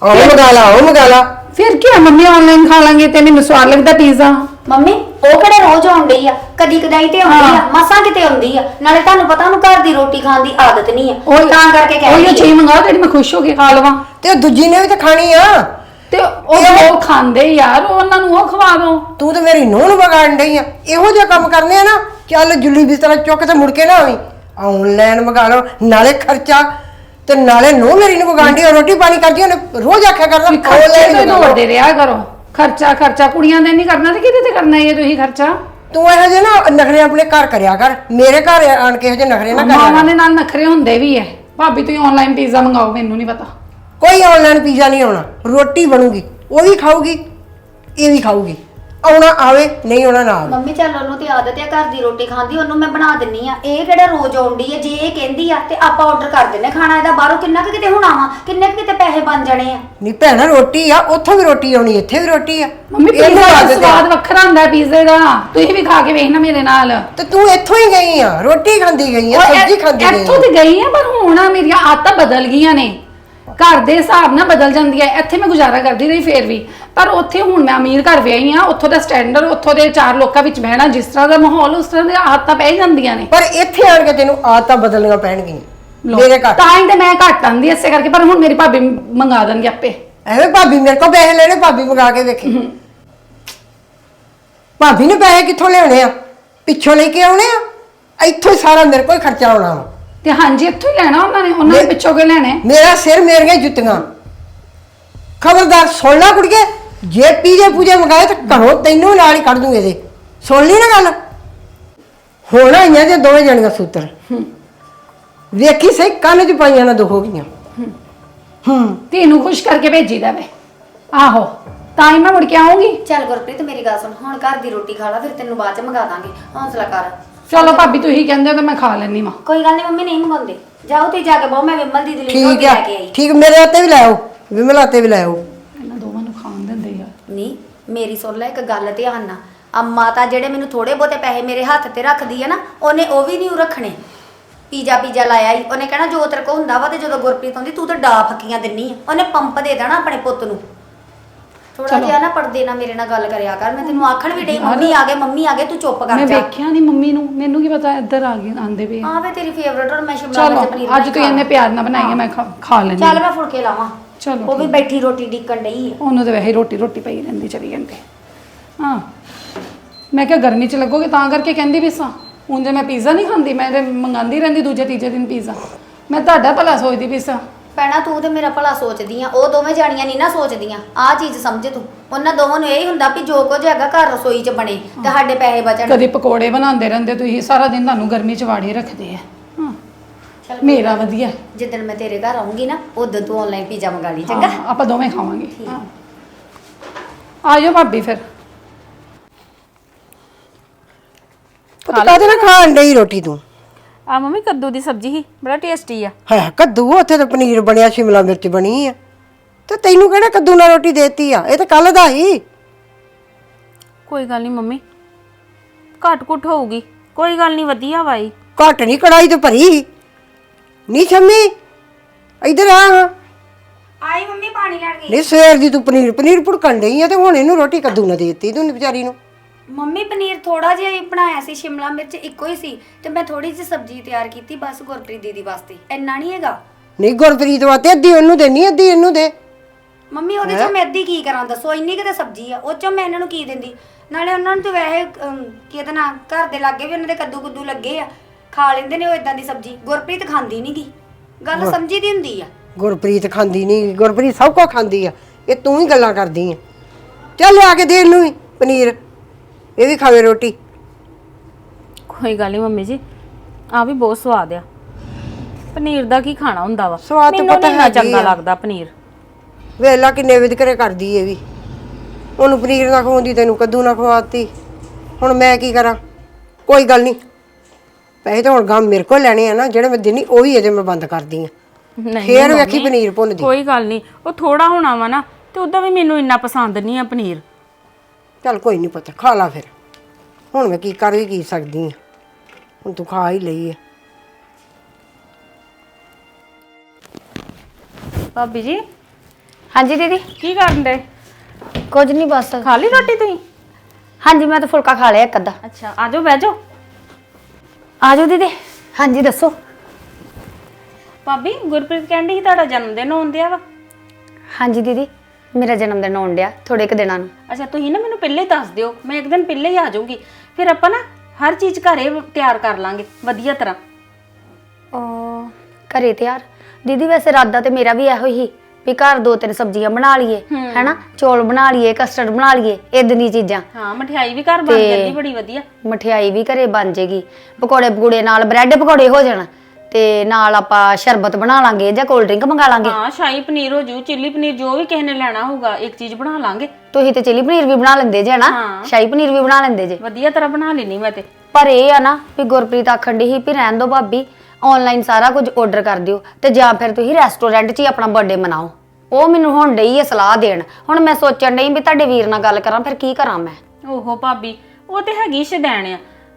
ਉਹ ਮਗਾ ਲਾ ਉਹ ਮਗਾ ਲਾ। ਫਿਰ ਕੀ ਹੈ ਮੰਮੀ ਆਨਲਾਈਨ ਖਾ ਲਾਂਗੇ ਤੇ ਮੈਨੂੰ ਸਵਾਦ ਲੱਗਦਾ ਪੀਜ਼ਾ ਮੰਮੀ ਉਹ ਕਿਹੜਾ ਰੋਜ਼ ਡਈ ਆ? ਕਦੀ ਕਦਾਈ ਤੇ ਆਉਂਦੀ ਆ। ਹਾਂ। ਮਸਾਂ ਕਿਤੇ ਆਉਂਦੀ ਆ? ਨਾਲੇ ਤੁਹਾਨੂੰ ਪਤਾ ਉਹਨੂੰ ਘਰ ਦੀ ਰੋਟੀ ਖਾਣ ਦੀ ਆਦਤ ਨਹੀਂ ਆ। ਉਹ ਤਾਂ ਕਰਕੇ ਉਹ ਕਹਿੰਦੀ ਚੀਜ਼ ਮੰਗਾ ਜਿਹੜੀ ਮੈਂ ਖੁਸ਼ ਹੋ ਕੇ ਖਾ ਲਵਾਂ। ਤੇ ਉਹ ਦੂਜੀ ਨੇ ਵੀ ਤਾਂ ਖਾਣੀ ਆ। ਤੇ ਉਹ ਉਹ ਖਾਂਦੇ ਯਾਰ ਉਹ ਉਹਨਾਂ ਨੂੰ ਉਹ ਖਵਾ ਦੋ। ਤੂੰ ਤੇ ਮੇਰੀ ਨੂੰਹ ਨੂੰ ਵਿਗਾੜਨ ਡਈ ਆ। ਇਹੋ ਜਿਹਾ ਕੰਮ ਕਰਨੇ ਆ ਨਾ ਚੱਲ ਜੁੱਲੀ ਬਿਸਤਰਾ ਚੁੱਕ ਤੇ ਮੁੜ ਕੇ ਨਾ ਆਵੀਂ। ਆਨਲਾਈਨ ਮੰਗਾ ਲਓ ਨਾਲੇ ਖਰਚਾ। ਤੇ ਨਾਲੇ ਨੂੰਹ ਮੇਰੀ ਨੂੰ ਆ ਰੋਟੀ ਪਾਣੀ ਕਰਦੀ ਉਹਨੇ ਰੋਜ਼ ਆਖਿਆ ਕਰਦਾ ਖਰਚੇ online ਤੋਂ ਮੰਗਾ ਲਓ। ਵੱਡੇ ਰਿਹਾ ਕਰੋ? ਖਰਚਾ ਖਰਚਾ ਕੁੜੀਆਂ ਦੇ ਨਹੀਂ ਕਰਨਾ ਤੇ ਕਿਹਦੇ ਤੇ ਕਰਨਾ ਇਹ ਤੁਸੀਂ ਖਰਚਾ? ਤੂੰ ਇਹੋ ਜਿਹੇ ਨਾ ਨਖਰੇ ਆਪਣੇ ਘਰ ਕਰਿਆ ਕਰ ਮੇਰੇ ਘਰ ਆਣ ਕੇ ਇਹੋ ਜਿਹੇ ਨਖਰੇ ਨਾ ਕਰਿਆ ਮਾਵਾਂ ਦੇ ਨਾਲ ਨਖਰੇ ਹੁੰਦੇ ਵੀ ਐ। ਭਾਬੀ ਤੁਸੀਂ ਆਨਲਾਈਨ ਪੀਜ਼ਾ ਮੰਗਾਓ ਮੈਨੂੰ ਨਹੀਂ ਪਤਾ। ਕੋਈ ਆਨਲਾਈਨ ਪੀਜ਼ਾ ਨਹੀਂ ਆਉਣਾ ਰੋਟੀ ਬਣੂਗੀ ਉਹ ਵੀ ਖਾਊਗੀ ਇਹ ਵੀ ਖਾਊਗੀ। ਆਉਣਾ ਆਵੇ ਨਹੀਂ ਆਉਣਾ ਨਾ ਆਵੇ। ਮੰਮੀ ਚੱਲ ਉਹਨੂੰ ਤੇ ਆਦਤ ਹੈ ਘਰ ਦੀ ਰੋਟੀ ਖਾਣ ਦੀ ਉਹਨੂੰ ਮੈਂ ਬਣਾ ਦਿੰਨੀ ਆ। ਇਹ ਕਿਹੜਾ ਰੋਜ਼ ਆਉਂਦੀ ਹੈ ਜੇ ਇਹ ਕਹਿੰਦੀ ਆ ਤੇ ਆਪਾਂ ਆਰਡਰ ਕਰ ਦਿੰਨੇ ਖਾਣਾ ਇਹਦਾ। ਬਾਹਰੋਂ ਕਿੰਨਾ ਕੁ ਕਿਤੇ ਹੁਣ ਆਵਾਂ ਕਿੰਨੇ ਕੁ ਕਿਤੇ ਪੈਸੇ ਬਣ ਜਾਣੇ ਆ। ਨਹੀਂ ਭੈਣਾ ਰੋਟੀ ਆ ਉੱਥੋਂ ਵੀ ਰੋਟੀ ਆਉਣੀ ਇੱਥੇ ਵੀ ਰੋਟੀ ਆ। ਮੰਮੀ ਇਹਨੂੰ ਪੀਜ਼ਾ ਦਾ ਆਦਤ ਆ। ਸਵਾਦ ਵੱਖਰਾ ਹੁੰਦਾ ਹੈ ਪੀਜ਼ੇ ਦਾ। ਤੁਸੀਂ ਵੀ ਖਾ ਕੇ ਵੇਖਣਾ ਮੇਰੇ ਨਾਲ। ਤੇ ਤੂੰ ਇੱਥੋਂ ਹੀ ਗਈ ਆ ਰੋਟੀ ਖਾਂਦੀ ਗਈ ਆ ਸਬਜ਼ੀ ਖਾਂਦੀ ਗਈ ਇੱਥੋਂ ਆ ਤੇ ਗਈ ਆ ਪਰ ਹੁਣ ਆ ਮੇਰੀਆਂ ਆਦਤਾਂ ਬਦਲ ਗਈਆਂ ਨੇ। ਘਰ ਦੇ ਹਿਸਾਬ ਨਾਲ ਬਦਲ ਜਾਂਦੀ ਹੈ। ਇੱਥੇ ਮੈਂ ਗੁਜ਼ਾਰਾ ਕਰਦੀ ਰਹੀ ਫੇਰ ਵੀ। ਪਰ ਉੱਥੇ ਹੁਣ ਮੈਂ ਅਮੀਰ ਘਰ ਵਿਆਹੀ ਆ ਉੱਥੋਂ ਦਾ ਸਟੈਂਡਰਡ ਉੱਥੋਂ ਦੇ ਚਾਰ ਲੋਕਾਂ ਵਿੱਚ ਬਹਿਣਾ ਜਿਸ ਤਰ੍ਹਾਂ ਦਾ ਮਾਹੌਲ ਉਸ ਤਰ੍ਹਾਂ ਦੀਆਂ ਆਦਤਾਂ ਪੈ ਜਾਂਦੀਆਂ ਨੇ। ਪਰ ਇੱਥੇ ਆਣ ਕੇ ਤੈਨੂੰ ਆਦਤਾਂ ਬਦਲਣੀਆਂ ਪੈਣਗੀਆਂ। ਮੇਰੇ ਘਰ। ਤਾਂ ਹੀ ਤੇ ਮੈਂ ਘੱਟ ਆਂਦੀ ਇਸੇ ਕਰਕੇ। ਪਰ ਹੁਣ ਮੇਰੀ ਭਾਬੀ ਮੰਗਾ ਦੇਣਗੇ ਆਪੇ। ਐਵੇਂ ਭਾਬੀ ਮੇਰੇ ਕੋਲ ਪੈਸੇ ਲੈਣੇ ਭਾਬੀ ਮੰਗਾ ਕੇ ਵੇਖੀ। ਭਾਬੀ ਨੇ ਪੈਸੇ ਕਿੱਥੋਂ ਲਿਆਉਣੇ ਆ? ਪਿੱਛੋਂ ਲੈ ਕੇ ਆਉਣੇ ਆ? ਇੱਥੋਂ ਹੀ ਸਾਰਾ ਮੇਰੇ ਕੋਲ ਖਰਚਾ ਆਉਣਾ ਵਾ। ਤੇ ਹਾਂਜੀ ਇੱਥੋਂ ਹੀ ਲੈਣਾ ਉਹਨਾਂ ਨੇ ਉਹਨਾਂ ਨੇ ਪਿੱਛੋਂ ਕੇ ਲੈਣੇ? ਮੇਰਾ ਸਿਰ ਮੇਰੀਆਂ ਜੁੱਤੀਆਂ। ਖਬਰਦਾਰ ਸੁਣ ਲੈ ਕੁੜੀਏ ਜੇ ਪੀਜੇ ਪੂਜੇ ਮੰਗਾਏ ਤਾਂ ਘਰੋਂ ਤੈਨੂੰ ਨਾਲ ਹੀ ਕੱਢ ਦੂੰਗੇ ਇਹਦੇ ਸੁਣ ਲਈ ਨਾ ਗੱਲ? ਹੁਣ ਆਈਆਂ ਜੇ ਦੋਵੇਂ ਜਣੀਆਂ ਸੂਤਰ। ਵੇਖੀ ਸਹੀ ਕੰਨ ਚ ਪਾਈਆਂ ਨਾ ਦੁਖ ਹੋ ਗਈਆਂ। ਹੂੰ। ਧੀ ਖੁਸ਼ ਕਰਕੇ ਭੇਜੀਦਾ ਵੇ। ਆਹੋ ਤਾਂ ਹੀ ਮੈਂ ਮੁੜ ਕੇ ਆਉਂਗੀ ਚੱਲ ਗੁਰਪ੍ਰੀਤ ਮੇਰੀ ਗੱਲ ਸੁਣ। ਹੁਣ ਘਰ ਦੀ ਰੋਟੀ ਖਾ ਲਾ ਫਿਰ ਤੈਨੂੰ ਬਾਅਦ ਚ ਮੰਗਾ ਦਾਂਗੇ। ਹੌਸਲਾ ਕਰ। ਚਲੋ ਭਾਬੀ ਤੁਸੀਂ ਕਹਿੰਦੇ ਹੋ ਤਾਂ ਮੈਂ ਖਾ ਲੈਣੀ ਮਾਂ ਕੋਈ ਗੱਲ ਨਹੀਂ ਮੰਮੀ ਨਹੀਂ ਮੰਗਾਉਂਦੇ। ਜਾਓ ਤੇ ਜਾ ਕੇ ਬਹੁ ਮੈਂ ਵਿਮਲ ਦੀਦੀ ਲਈ ਠੀਕ ਰੋਟੀ ਆ ਲੈ ਕੇ ਆਈ। ਠੀਕ ਮੇਰੇ ਹੱਥੇ ਵੀ ਲੈ ਆਓ ਵਿਮਲ ਹੱਥੇ ਵੀ ਲੈ ਆਓ। ਇਹਨਾਂ ਦੋਵਾਂ ਨੂੰ ਖਾਣ ਦਿੰਦੇ ਯਾਰ ਨਹੀਂ ਮੇਰੀ ਸੁਣ ਲੈ ਇੱਕ ਗੱਲ ਧਿਆਨ ਨਾਲ। ਆ ਮਾਤਾ ਜਿਹੜੇ ਮੈਨੂੰ ਥੋੜੇ ਬਹੁਤੇ ਪੈਸੇ ਮੇਰੇ ਹੱਥ ਤੇ ਰੱਖਦੀ ਹੈ ਨਾ ਉਹਨੇ ਉਹ ਵੀ ਨਹੀਂ ਰੱਖਣੇ। ਪੀਜਾ ਪੀਜਾ ਲਾਇਆ ਹੀ ਉਹਨੇ ਕਹਿਣਾ ਜੋ ਤੇਰੇ ਕੋ ਹੁੰਦਾ ਵਾ ਤੇ ਜਦੋਂ ਗੁਰਪ੍ਰੀਤ ਆਉਂਦੀ ਤੂੰ ਤਾਂ ਡਾ ਫੱਕੀਆਂ ਦਿੰਨੀ ਆ। ਉਹਨੇ ਪੰਪ ਦੇ ਦੇਣਾ ਆਪਣੇ ਪੁੱਤ ਨੂੰ। ਥੋੜਾ ਜਿਹਾ ਨਾ ਪਰਦੇ ਨਾਲ ਮੇਰੇ ਨਾਲ ਗੱਲ ਕਰਿਆ ਕਰ। ਮੈਂ ਤੈਨੂੰ ਆਖਣ ਵੀ ਡਈ ਮੰਮੀ ਆ ਗਏ ਮੰਮੀ ਆ ਗਏ ਤੂੰ ਚੁੱਪ ਕਰ ਮੈਂ ਜਾ। ਵੇਖਿਆ ਨਹੀਂ ਮੰਮੀ ਨੂੰ। ਮੈਨੂੰ ਕੀ ਪਤਾ ਇੱਧਰ ਆ ਗਏ ਆਂਦੇ ਵੀ ਆ। ਵੇ ਤੇਰੀ ਫੇਵਰਟ ਔਰ ਮੈਂ ਸ਼ਿਮਲਾ ਚਲੋ ਮਿਰਚ ਪਨੀਰ ਅੱਜ ਤੁਸੀਂ ਇੰਨੇ ਪਿਆਰ ਨਾਲ ਬਣਾਈ ਹੈ। ਮੈਂ ਖਾ- ਖਾ ਲੈਣੀ ਚੱਲ ਮੈਂ ਫੁਲਕੇ ਲਾਵਾਂ। ਚਲੋ ਉਹ ਵੀ ਬੈਠੀ ਰੋਟੀ ਡਿੱਕਣ ਡਈ ਆ। ਉਹਨੂੰ ਤਾਂ ਵੈਸੇ ਰੋਟੀ ਰੋਟੀ ਪਈ ਰਹਿੰਦੀ 24 ਘੰਟੇ ਹਾਂ। ਮੈਂ ਕਿਹਾ ਗਰਮੀ ਚ ਲੱਗੋਗੇ ਤਾਂ ਕਰਕੇ ਕਹਿੰਦੀ ਵੀ ਸਾਂ। ਜੇ ਮੈਂ ਪੀਜ਼ਾ ਨਹੀਂ ਖਾਂਦੀ ਮੈਂ ਤੇ ਮੰਗਾਉਂਦੀ ਰਹਿੰਦੀ ਦੂਜੇ ਤੀਜੇ ਦਿਨ ਪੀਜ਼ਾ ਮੈਂ ਤੁਹਾਡਾ ਭਲਾ ਸੋਚਦੀ ਵੀ ਸਾਂ। ਭੈਣਾ ਤੂੰ ਤੇ ਮੇਰਾ ਭਲਾ ਸੋਚਦੀ ਆ। ਉਹ ਦੋਵੇਂ ਜਾਣੀਆਂ ਨਹੀਂ ਨਾ ਸੋਚਦੀਆਂ। ਆਹ ਚੀਜ਼ ਸਮਝ ਤੂੰ। ਉਹਨਾਂ ਦੋਵਾਂ ਨੂੰ ਇਹ ਹੀ ਹੁੰਦਾ ਵੀ ਜੋ ਕੁਝ ਹੈਗਾ ਘਰ ਰਸੋਈ 'ਚ ਬਣੇ ਤੇ ਸਾਡੇ ਪੈਸੇ ਬਚਣ। ਕਦੀ ਪਕੌੜੇ ਬਣਾਉਂਦੇ ਰਹਿੰਦੇ ਤੁਸੀਂ ਸਾਰਾ ਦਿਨ ਤੁਹਾਨੂੰ ਗਰਮੀ ਚ ਵਾੜੇ ਰੱਖਦੇ ਆ। ਹਾਂ। ਚੱਲ ਮੇਰਾ ਵਧੀਆ। ਜਿੱਦਣ ਮੈਂ ਤੇਰੇ ਘਰ ਆਉਂਗੀ ਨਾ ਉਦੋਂ ਤੂੰ ਆਨਲਾਈਨ ਪੀਜ਼ਾ ਮੰਗਾ ਲਈ ਚੰਗਾ? ਹਾਂ, ਆਪਾਂ ਦੋਵੇਂ ਖਾਵਾਂਗੇ। ਹਾਂ। ਆ ਜਾਓ ਭਾਬੀ ਫਿਰ। ਪੁੱਤ ਕਾਹਦੇ ਨਾਲ ਖਾਣ ਡਈ ਰੋਟੀ ਤੂੰ? ਆ ਮੰਮੀ ਕੱਦੂ ਦੀ ਸਬਜ਼ੀ ਹੀ ਬੜਾ ਟੇਸਟੀ ਆ। ਹੈ ਕੱਦੂ ਉੱਥੇ ਤਾਂ ਪਨੀਰ ਬਣਿਆ ਸ਼ਿਮਲਾ ਮਿਰਚ ਬਣੀ ਆ। ਤੇ ਤੈਨੂੰ ਕਿਹੜਾ ਕੱਦੂ ਨਾਲ ਰੋਟੀ ਦੇਤੀ ਆ? ਇਹ ਤਾਂ ਕੱਲ ਦਾ ਹੀ। ਕੋਈ ਗੱਲ ਨਹੀਂ ਮੰਮੀ ਘੱਟ ਕੁੱਟ ਹੋਊਗੀ। ਕੋਈ ਗੱਲ ਨਹੀਂ ਵਧੀਆ ਵਾਈ ਘੱਟ ਨਹੀਂ ਕੜਾਈ ਤੇ ਭਰੀ। ਨਹੀਂ ਸ਼ੰਮੀ ਇੱਧਰ ਆ। ਆਈ ਮੰਮੀ ਪਾਣੀ ਲੈਣ ਗਈ ਨਹੀਂ ਸਵੇਰ ਦੀ ਤੂੰ ਪਨੀਰ ਪਨੀਰ ਭੁੜਕਣ ਡਈ ਆ ਤੇ ਹੁਣ ਇਹਨੂੰ ਰੋਟੀ ਕੱਦੂ ਨਾਲ ਦੇਤੀ ਤੂੰ ਵਿਚਾਰੀ ਨੂੰ। ਮੰਮੀ ਪਨੀਰ ਥੋੜਾ ਜਿਹਾ ਹੀ ਬਣਾਇਆ ਸੀ ਸ਼ਿਮਲਾ ਮਿਰਚ ਇੱਕੋ ਹੀ ਸੀ ਤੇ ਮੈਂ ਥੋੜੀ ਜਿਹੀ ਸਬਜ਼ੀ ਤਿਆਰ ਕੀਤੀ ਬਸ ਗੁਰਪ੍ਰੀਤ ਦੀਦੀ ਵਾਸਤੇ। ਇੰਨਾ ਨਹੀਂ ਹੈਗਾ? ਨਹੀਂ ਗੁਰਪ੍ਰੀਤ ਵਾਸਤੇ ਅੱਧੀ ਉਹਨੂੰ ਦੇਣੀ ਅੱਧੀ ਇਹਨੂੰ ਦੇ। ਮੰਮੀ ਉਹਦੇ ਚੋਂ ਮੈਂ ਅੱਧੀ ਕੀ ਕਰਾਂ ਦੱਸੋ? ਇੰਨੀ ਕਿਤੇ ਸਬਜ਼ੀ ਆ ਉਹ ਚੋਂ ਮੈਂ ਇਹਨਾਂ ਨੂੰ ਕੀ ਦਿੰਦੀ? ਨਾਲੇ ਉਹਨਾਂ ਨੂੰ ਤੇ ਵੈਸੇ ਅਮ, ਕੀ ਇਹਦਾ ਨਾਂ ਘਰ ਦੇ ਲਾਗੇ ਵੀ ਉਹਨਾਂ ਦੇ ਕੱਦੂ ਕੁੱਦੂ ਲੱਗੇ ਆ। ਖਾ ਲੈਂਦੇ ਨੇ ਉਹ ਇਦਾਂ ਦੀ ਸਬਜ਼ੀ। ਗੁਰਪ੍ਰੀਤ ਖਾਂਦੀ ਨਹੀਂਗੀ ਗੱਲ ਸਮਝੀ ਦੀ ਹੁੰਦੀ ਆ? ਗੁਰਪ੍ਰੀਤ ਖਾਂਦੀ ਨਹੀਂ ਗੁਰਪ੍ਰੀਤ ਸਭ ਕੁਝ ਖਾਂਦੀ ਆ। ਇਹ ਤੂੰ ਹੀ ਗੱਲਾਂ ਕਰਦੀ ਆ। ਚੱਲ ਲਿਆ ਕੇ ਦੇ ਇਹਨੂੰ ਵੀ ਪਨੀਰ। ਇਹ ਵੀ ਖਾਵੇ ਰੋਟੀ। ਕੋਈ ਗੱਲ ਨਹੀਂ ਮੰਮੀ ਜੀ ਆ ਵੀ ਬਹੁਤ ਸਵਾਦ ਆ। ਪਨੀਰ ਦਾ ਕੀ ਖਾਣਾ ਹੁੰਦਾ ਵਾ? ਸਵਾਦ ਤਾਂ ਮੈਨੂੰ ਪਤਾ ਨੀ ਇੰਨਾ ਹੈਗੀ ਚੰਗਾ ਆ। ਲੱਗਦਾ ਪਨੀਰ। ਵੇਲਾ ਕਿੰਨੇ ਵਿਦ ਕਰੇ ਕਰਦੀ ਇਹ ਵੀ। ਉਹਨੂੰ ਪਨੀਰ ਨਾ ਖਵਾਉਂਦੀ ਤੈਨੂੰ ਕੱਦੂ ਨਾ ਖਵਾਤੀ। ਹੁਣ ਮੈਂ ਕੀ ਕਰਾਂ? ਕੋਈ ਗੱਲ ਨਹੀਂ ਪੈਸੇ ਤਾਂ ਹੁਣ ਗਮ ਮੇਰੇ ਕੋਲ ਲੈਣੇ ਆ ਨਾ ਜਿਹੜੇ ਮੈਂ ਦਿਨੀ ਉਹ ਵੀ ਇਹਦੇ ਮੈਂ ਬੰਦ ਕਰਦੀ ਆ। ਨਹੀਂ ਫੇਰ ਵੇਖੀ ਪਨੀਰ ਭੁੰਨਦੀ। ਕੋਈ ਗੱਲ ਨਹੀਂ ਉਹ ਥੋੜਾ ਹੋਣਾ ਵਾ ਨਾ ਤੇ ਉਦਾਂ ਵੀ ਮੈਨੂੰ ਇੰਨਾ ਪਸੰਦ ਨਹੀਂ ਆ ਪਨੀਰ। ਚੱਲ ਕੋਈ ਨਹੀਂ ਪਤਾ ਖਾ ਲਾ ਫਿਰ। ਹੁਣ ਮੈਂ ਕੀ ਕਰ ਵੀ ਕੀ ਸਕਦੀ ਆ? ਹੁਣ ਤੂੰ ਖਾ ਹੀ ਲਈ ਆ ਭਾਬੀ ਜੀ? ਹਾਂਜੀ ਦੀਦੀ? ਕੀ ਕਰਨ ਦੇ? ਕੁਝ ਨਹੀਂ ਬਸ। ਖਾ ਲਈ ਰੋਟੀ ਤੁਸੀਂ? ਹਾਂਜੀ ਮੈਂ ਤਾਂ ਫੁਲਕਾ ਖਾ ਲਿਆ ਇੱਕ ਅੱਧਾ। ਅੱਛਾ ਆਜੋ ਬਹਿ ਜਾਓ। ਆਜੋ ਦੀਦੀ। ਹਾਂਜੀ ਦੱਸੋ। ਭਾਬੀ ਗੁਰਪ੍ਰੀਤ ਕਹਿੰਦੀ ਸੀ ਤੁਹਾਡਾ ਜਨਮ ਦਿਨ ਆਉਂਦਿਆ ਵਾ। ਹਾਂਜੀ ਦੀਦੀ। ਮੇਰਾ ਜਨਮ ਦਿਨ ਆਉਣ ਡਿਆ ਥੋੜੇ ਕੁ ਦਿਨਾਂ ਨੂੰ। ਅੱਛਾ ਤੁਸੀਂ ਨਾ ਮੈਨੂੰ ਪਹਿਲੇ ਦੱਸ ਦਿਓ। ਮੈਂ ਇੱਕ ਦਿਨ ਪਹਿਲੇ ਹੀ ਆ ਜਾਊਂਗੀ। ਫਿਰ ਆਪਾਂ ਨਾ ਹਰ ਚੀਜ਼ ਘਰੇ ਤਿਆਰ ਕਰ ਲਾਂਗੇ ਵਧੀਆ ਤਰ੍ਹਾਂ। ਉਹ ਘਰੇ ਤਿਆਰ? ਦੀਦੀ ਵੈਸੇ ਇਰਾਦਾ ਤੇ ਮੇਰਾ ਵੀ ਇਹੋ ਹੀ ਵੀ ਘਰ ਦੋ ਤਿੰਨ ਸਬਜ਼ੀਆਂ ਬਣਾ ਲਈਏ ਹੈਨਾ? ਚੌਲ ਬਣਾ ਲਈਏ ਕਸਟਰਡ ਬਣਾ ਲਈਏ ਇਦਾਂ ਦੀ ਚੀਜ਼ਾਂ। ਹਾਂ ਮਠਿਆਈ ਵੀ ਘਰ ਬਣ ਤੇ- ਜਾਂਦੀ ਬੜੀ ਵਧੀਆ। ਮਠਿਆਈ ਵੀ ਘਰੇ ਬਣ ਜੇਗੀ। ਪਕੌੜੇ ਪਕੌੜੇ ਨਾਲ ਬ੍ਰੈਡ ਪਕੌੜੇ ਹੋ ਜਾਣ। ਤੇ ਨਾਲ ਆਪਾਂ ਸ਼ਰਬਤ ਬਣਾ ਲਾਂਗੇ ਜਾਂ ਕੋਲਡ ਡਰਿੰਕ ਮੰਗਾ ਲਾਂਗੇ। ਹਾਂ ਸ਼ਾਹੀ ਪਨੀਰ ਹੋ ਜੂ ਚਿੱਲੀ ਪਨੀਰ ਜੋ ਵੀ ਕਿਸੇ ਨੇ ਲੈਣਾ ਹੋਊਗਾ ਇੱਕ ਚੀਜ਼ ਬਣਾ ਲਾਂਗੇ। ਤੁਸੀਂ ਤੇ ਚਿਲੀ ਪਨੀਰ ਵੀ ਬਣਾ ਲੈਂਦੇ ਜੇ ਨਾ ਸ਼ਾਹੀ ਪਨੀਰ ਵੀ ਬਣਾ ਲੈਂਦੇ ਜੇ। ਵਧੀਆ ਤਰ੍ਹਾਂ ਬਣਾ ਲੈਣੀ ਮੈਂ ਤੇ। ਪਰ ਇਹ ਆ ਨਾ ਵੀ ਗੁਰਪ੍ਰੀਤ ਆਖਣ ਦੀ ਸੀ ਵੀ ਰਹਿਣ ਦੋ ਭਾਬੀ ਆਨਲਾਈਨ ਸਾਰਾ ਕੁਝ ਆਰਡਰ ਕਰ ਦਿਓ ਤੇ ਜਾਂ ਫਿਰ ਤੁਸੀਂ ਰੈਸਟੋਰੈਂਟ 'ਚ ਹੀ ਆਪਣਾ ਬਰਥਡੇ ਮਨਾਓ। ਉਹ ਮੈਨੂੰ ਹੁਣ ਡਈ ਹੈ ਸਲਾਹ ਦੇਣ। ਹੁਣ ਮੈਂ ਸੋਚਣ ਡਈ ਵੀ ਤੁਹਾਡੇ ਵੀਰ ਨਾਲ ਗੱਲ ਕਰਾਂ ਫਿਰ ਕੀ ਕਰਾਂ ਮੈਂ? ਓਹੋ ਭਾਬੀ ਉਹ ਤੇ ਹੈਗੀ ਸ਼ਦੈਣ ਆ।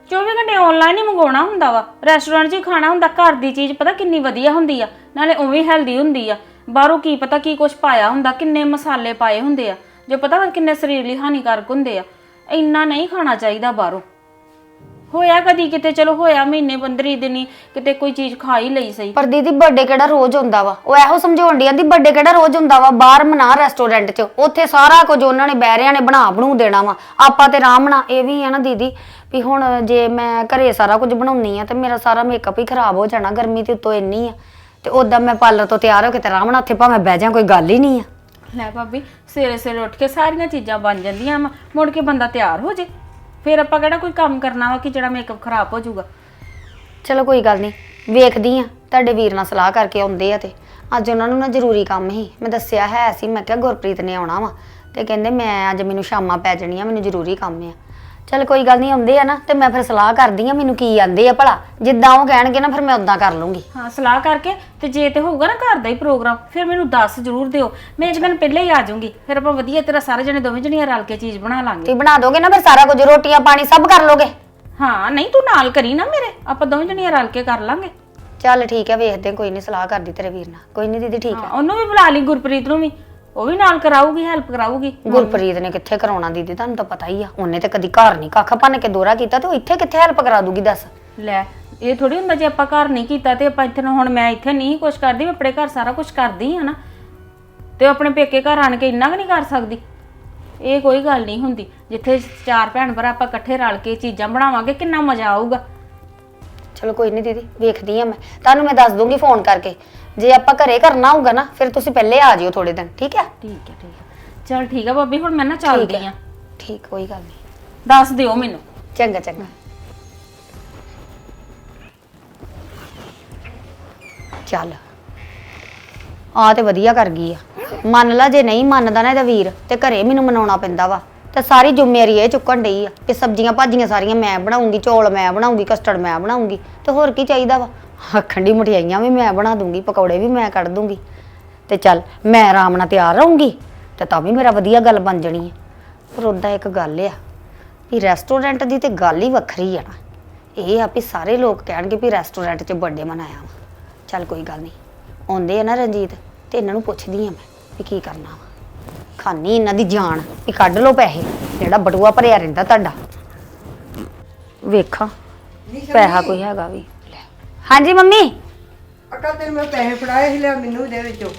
24 ਘੰਟੇ ਆਨਲਾਈਨ ਹੀ ਮੰਗਾਉਣਾ ਹੁੰਦਾ ਵਾ। ਰੈਸਟੋਰੈਂਟ 'ਚ ਹੀ ਖਾਣਾ ਹੁੰਦਾ, ਘਰ ਦੀ ਚੀਜ਼ ਪਤਾ ਕਿੰਨੀ ਵਧੀਆ ਹੁੰਦੀ ਆ। ਨਾਲੇ ਉਵੇਂ ਹੈਲਦੀ ਹੁੰਦੀ ਆ। ਬਾਹਰੋਂ ਕੀ ਪਤਾ ਕੀ ਕੁਝ ਪਾਇਆ ਹੁੰਦਾ, ਕਿੰਨੇ ਮਸਾਲੇ ਪਾਏ ਹੁੰਦੇ ਆ। ਜੋ ਪਤਾ ਕਿੰਨੇ ਸਰੀਰ ਲਈ ਹਾਨੀਕਾਰਕ ਹੁੰਦੇ ਆ। ਇੰਨਾ ਨਹੀਂ ਖਾਣਾ ਚਾਹੀਦਾ ਬਾਹਰੋਂ। ਹੋਇਆ ਕਦੀ ਕਿਤੇ? ਚਲੋ ਹੋਇਆ ਮਹੀਨੇ 15 ਦਿਨੀ ਕਿਤੇ ਕੋਈ ਚੀਜ਼ ਖਾ ਹੀ ਲਈ ਸਹੀ। ਪਰ ਦੀਦੀ ਬਰਥਡੇ ਕਿਹੜਾ ਰੋਜ਼ ਹੁੰਦਾ ਵਾ? ਉਹ ਇਹੋ ਸਮਝਾਉਣ ਦੀ ਆਂਦੀ ਬਰਥਡੇ ਕਿਹੜਾ ਰੋਜ਼ ਹੁੰਦਾ ਵਾ? ਬਾਹਰ ਮਨਾ ਰੈਸਟੋਰੈਂਟ 'ਚ। ਉੱਥੇ ਸਾਰਾ ਕੁਝ ਉਹਨਾਂ ਨੇ ਬਹਿਰਿਆਂ ਨੇ ਬਣਾ ਬਣੂ ਦੇਣਾ ਵਾ। ਆਪਾਂ ਤੇ ਆਰਾਮ ਨਾਲ ਇਹ ਵੀ ਹੈ ਨਾ ਦੀਦੀ ਵੀ ਹੁਣ ਜੇ ਮੈਂ ਘਰੇ ਸਾਰਾ ਕੁਝ ਬਣਾਉਣੀ ਆ ਤੇ ਮੇਰਾ ਸਾਰਾ ਮੇਕਅਪ ਹੀ ਖਰਾਬ ਹੋ ਜਾਣਾ ਗਰਮੀ ਤੇ ਉੱਤੋਂ ਇੰਨੀ ਆ। ਤੇ ਉਦਾਂ ਮੈਂ ਪਾਰਲਰ ਤੋਂ ਤਿਆਰ ਹੋ ਕੇ ਤੇ ਆਰਾਮ ਨਾਲ ਉੱਥੇ ਭਾਵੇਂ ਬਹਿ ਜਾ ਕੋਈ ਗੱਲ ਹੀ ਨਹੀਂ ਆ। ਲੈ ਭਾਬੀ ਸਵੇਰੇ ਸਵੇਰੇ ਉੱਠ ਕੇ ਸਾਰੀਆਂ ਚੀਜ਼ਾਂ ਬਣ ਜਾਂਦੀਆਂ ਵਾ। ਮੁੜ ਕੇ ਬੰਦਾ ਤਿਆਰ ਹੋ ਜੇ। ਫਿਰ ਆਪਾਂ ਕਿਹੜਾ ਕੋਈ ਕੰਮ ਕਰਨਾ ਵਾ ਕਿ ਜਿਹੜਾ ਮੇਕਅਪ ਖਰਾਬ ਹੋ ਜਾਊਗਾ? ਚਲੋ ਕੋਈ ਗੱਲ ਨਹੀਂ, ਵੇਖਦੀ ਆ, ਤੁਹਾਡੇ ਵੀਰ ਨਾਲ ਸਲਾਹ ਕਰਕੇ ਆਉਂਦੇ ਆ ਤੇ। ਅੱਜ ਉਹਨਾਂ ਨੂੰ ਨਾ ਜ਼ਰੂਰੀ ਕੰਮ ਸੀ, ਮੈਂ ਦੱਸਿਆ ਹੈ ਸੀ, ਮੈਂ ਕਿਹਾ ਗੁਰਪ੍ਰੀਤ ਨੇ ਆਉਣਾ ਵਾ। ਤੇ ਕਹਿੰਦੇ ਮੈਂ ਅੱਜ ਮੈਨੂੰ ਸ਼ਾਮਾਂ ਪੈ ਜਾਣੀਆਂ, ਮੈਨੂੰ ਜ਼ਰੂਰੀ ਕੰਮ ਆ। ਚਲ ਕੋਈ ਗੱਲ ਨਹੀਂ ਆਉਂਦੇ ਆ ਨਾ ਤੇ ਮੈਂ ਫਿਰ ਸਲਾਹ ਕਰਦੀ ਆ ਮੈਨੂੰ ਕੀ ਆਂਦੇ ਆ ਭਲਾ। ਜਿੱਦਾਂ ਉਹ ਕਹਿਣਗੇ ਨਾ ਫਿਰ ਮੈਂ ਉਦਾਂ ਕਰ ਲੂੰਗੀ। ਹਾਂ ਸਲਾਹ ਕਰਕੇ ਤੇ ਜੇ ਤੇ ਹੋਊਗਾ ਨਾ ਘਰ ਦਾ ਹੀ ਪ੍ਰੋਗਰਾਮ ਫਿਰ ਮੈਨੂੰ ਦੱਸ ਜ਼ਰੂਰ ਦਿਓ। ਮੈਂ ਦਿਨ ਪਹਿਲਾਂ ਹੀ ਆ ਜਾਊਂਗੀ ਫਿਰ ਆਪਾਂ ਵਧੀਆ ਤੇਰਾ ਸਾਰੇ ਜਣੇ ਦੋਵੇਂ ਜਣੀਆਂ ਰਲ ਕੇ ਚੀਜ਼ ਬਣਾ ਲਾਂਗੇ। ਤੁਸੀਂ ਬਣਾ ਦੋਗੇ ਨਾ ਫਿਰ ਸਾਰਾ ਕੁਝ ਰੋਟੀਆਂ ਪਾਣੀ ਸਭ ਕਰ ਲੋਗੇ? ਹਾਂ ਨਹੀਂ ਤੂੰ ਨਾਲ ਕਰੀ ਨਾ ਮੇਰੇ ਆਪਾਂ ਦੋਵੇਂ ਜਣੀਆਂ ਰਲ ਕੇ ਕਰ ਲਾਂਗੇ। ਚੱਲ ਠੀਕ ਹੈ ਵੇਖਦੇ ਕੋਈ ਨਹੀਂ ਸਲਾਹ ਕਰਦੀ ਤੇਰੇ ਵੀਰ ਨਾਲ। ਕੋਈ ਨਹੀਂ ਦੀਦੀ ਠੀਕ ਹਾਂ, ਉਹਨੂੰ ਵੀ ਬੁਲਾ ਲਈ ਗੁਰਪ੍ਰੀਤ ਨੂੰ ਵੀ। ਉਹ ਵੀ ਨਾਲ ਕਰਾਊਗੀ ਹੈਲਪ ਕਰਾਊਗੀ। ਗੁਰਪ੍ਰੀਤ ਨੇ ਕਿੱਥੇ ਕਰਾਉਣਾ ਦੀਦੀ ਤੁਹਾਨੂੰ ਤਾਂ ਪਤਾ ਹੀ ਆ। ਉਹਨੇ ਤੇ ਕਦੀ ਘਰ ਨਹੀਂ ਕੱਖ ਭੰਨ ਕੇ ਦੋਰਾ ਕੀਤਾ ਤੇ ਉਹ ਇੱਥੇ ਕਿੱਥੇ ਹੈਲਪ ਕਰਾ ਦੂਗੀ ਦੱਸ। ਲੈ ਇਹ ਥੋੜੀ ਹੁੰਦਾ ਜੇ ਆਪਾਂ ਘਰ ਨਹੀਂ ਕੀਤਾ ਤੇ ਆਪਾਂ ਇੱਥੇ ਨਾ ਹੁਣ ਮੈਂ ਇੱਥੇ ਨਹੀਂ ਕੁਝ ਕਰਦੀ ਮੈਂ ਆਪਣੇ ਘਰ ਸਾਰਾ ਕੁਝ ਕਰਦੀ ਹਾਂ ਨਾ। ਤੇ ਉਹ ਆਪਣੇ ਪੇਕੇ ਘਰ ਆਣ ਕੇ ਇੰਨਾ ਵੀ ਨਹੀਂ ਕਰ ਸਕਦੀ। ਇਹ ਕੋਈ ਗੱਲ ਨਹੀਂ ਹੁੰਦੀ। ਜਿੱਥੇ ਚਾਰ ਭੈਣ ਭਰਾ ਆਪਾਂ ਇਕੱਠੇ ਰਲ ਕੇ ਚੀਜ਼ਾਂ ਬਣਾਵਾਂਗੇ ਕਿੰਨਾ ਮਜ਼ਾ ਆਊਗਾ। ਚਲੋ ਕੋਈ ਨਹੀਂ ਦੀਦੀ ਵੇਖਦੀ ਆ ਮੈਂ। ਤੁਹਾਨੂੰ ਮੈਂ ਦੱਸ ਦੂੰਗੀ ਫੋਨ ਕਰਕੇ। ਜੇ ਆਪਾਂ ਘਰੇ ਕਰਨਾ ਹੋਊਗਾ ਨਾ ਫਿਰ ਤੁਸੀਂ ਪਹਿਲੇ ਆ ਜਿਓ ਥੋੜੇ ਦਿਨ ਠੀਕ ਹੈ? ਠੀਕ ਹੈ ਠੀਕ ਹੈ। ਚਲ ਠੀਕ ਹੈ ਭਾਬੀ ਹੁਣ ਮੈਂ ਨਾ ਚੱਲਦੀ ਆ ਠੀਕ ਕੋਈ ਗੱਲ ਨਹੀਂ। ਦੱਸ ਦਿਓ ਮੈਨੂੰ। ਚੰਗਾ ਚੰਗਾ। ਚੱਲ। ਆ ਤੇ ਵਧੀਆ ਕਰ ਗਈ ਆ। ਮੰਨ ਲਾ ਜੇ ਨਹੀਂ ਮੰਨਦਾ ਨਾ ਇਹਦਾ ਵੀਰ ਤੇ ਘਰੇ ਮੈਨੂੰ ਮਨਾਉਣਾ ਪੈਂਦਾ ਵਾ। ਤੇ ਸਾਰੀ ਜ਼ਿੰਮੇਵਾਰੀ ਇਹ ਚੁੱਕਣ ਡਈ ਆ ਕਿ ਸਬਜ਼ੀਆਂ ਭਾਜੀਆਂ ਸਾਰੀਆਂ ਮੈਂ ਬਣਾਉਂਗੀ ਚੌਲ ਮੈਂ ਬਣਾਉਂਗੀ ਕਸਟਰਡ ਮੈਂ ਬਣਾਉਂਗੀ। ਤੇ ਹੋਰ ਕੀ ਚਾਹੀਦਾ ਵਾ? ਆਖਣ ਦੀ ਮਠਿਆਈਆਂ ਵੀ ਮੈਂ ਬਣਾ ਦੂੰਗੀ ਪਕੌੜੇ ਵੀ ਮੈਂ ਕੱਢ ਦੂੰਗੀ। ਤੇ ਚੱਲ ਮੈਂ ਆਰਾਮ ਨਾਲ ਤਿਆਰ ਰਹੂੰਗੀ ਤੇ ਤਾਂ ਵੀ ਮੇਰਾ ਵਧੀਆ ਗੱਲ ਬਣ ਜਣੀ ਹੈ। ਪਰ ਉਦਾਂ ਇੱਕ ਗੱਲ ਆ ਵੀ ਰੈਸਟੋਰੈਂਟ ਦੀ ਤੇ ਗੱਲ ਹੀ ਵੱਖਰੀ ਆ ਨਾ। ਇਹ ਆ ਵੀ ਸਾਰੇ ਲੋਕ ਕਹਿਣਗੇ ਵੀ ਰੈਸਟੋਰੈਂਟ 'ਚ ਬਰਥਡੇ ਮਨਾਇਆ ਵਾ। ਚੱਲ ਕੋਈ ਗੱਲ ਨਹੀਂ ਆਉਂਦੇ ਆ ਨਾ ਰਣਜੀਤ ਤੇ ਇਹਨਾਂ ਨੂੰ ਪੁੱਛਦੀ ਆ ਮੈਂ ਵੀ ਕੀ ਕਰਨਾ ਵਾ। ਖਾਨੀ ਇਹਨਾਂ ਦੀ ਜਾਨ ਵੀ ਕੱਢ ਲਓ ਪੈਸੇ ਜਿਹੜਾ ਬਟੂਆ ਭਰਿਆ ਰਹਿੰਦਾ ਤੁਹਾਡਾ। ਵੇਖਾਂ ਪੈਸਾ ਕੋਈ ਹੈਗਾ ਵੀ। ਹਾਂਜੀ ਮੰਮੀ? ਅਕਲ ਤੈਨੂੰ ਮੈਂ ਪੈਸੇ ਫੜਾਏ ਸੀ ਲਿਆ ਮੈਨੂੰ ਵੀ ਦੇ ਵਿੱਚੋਂ।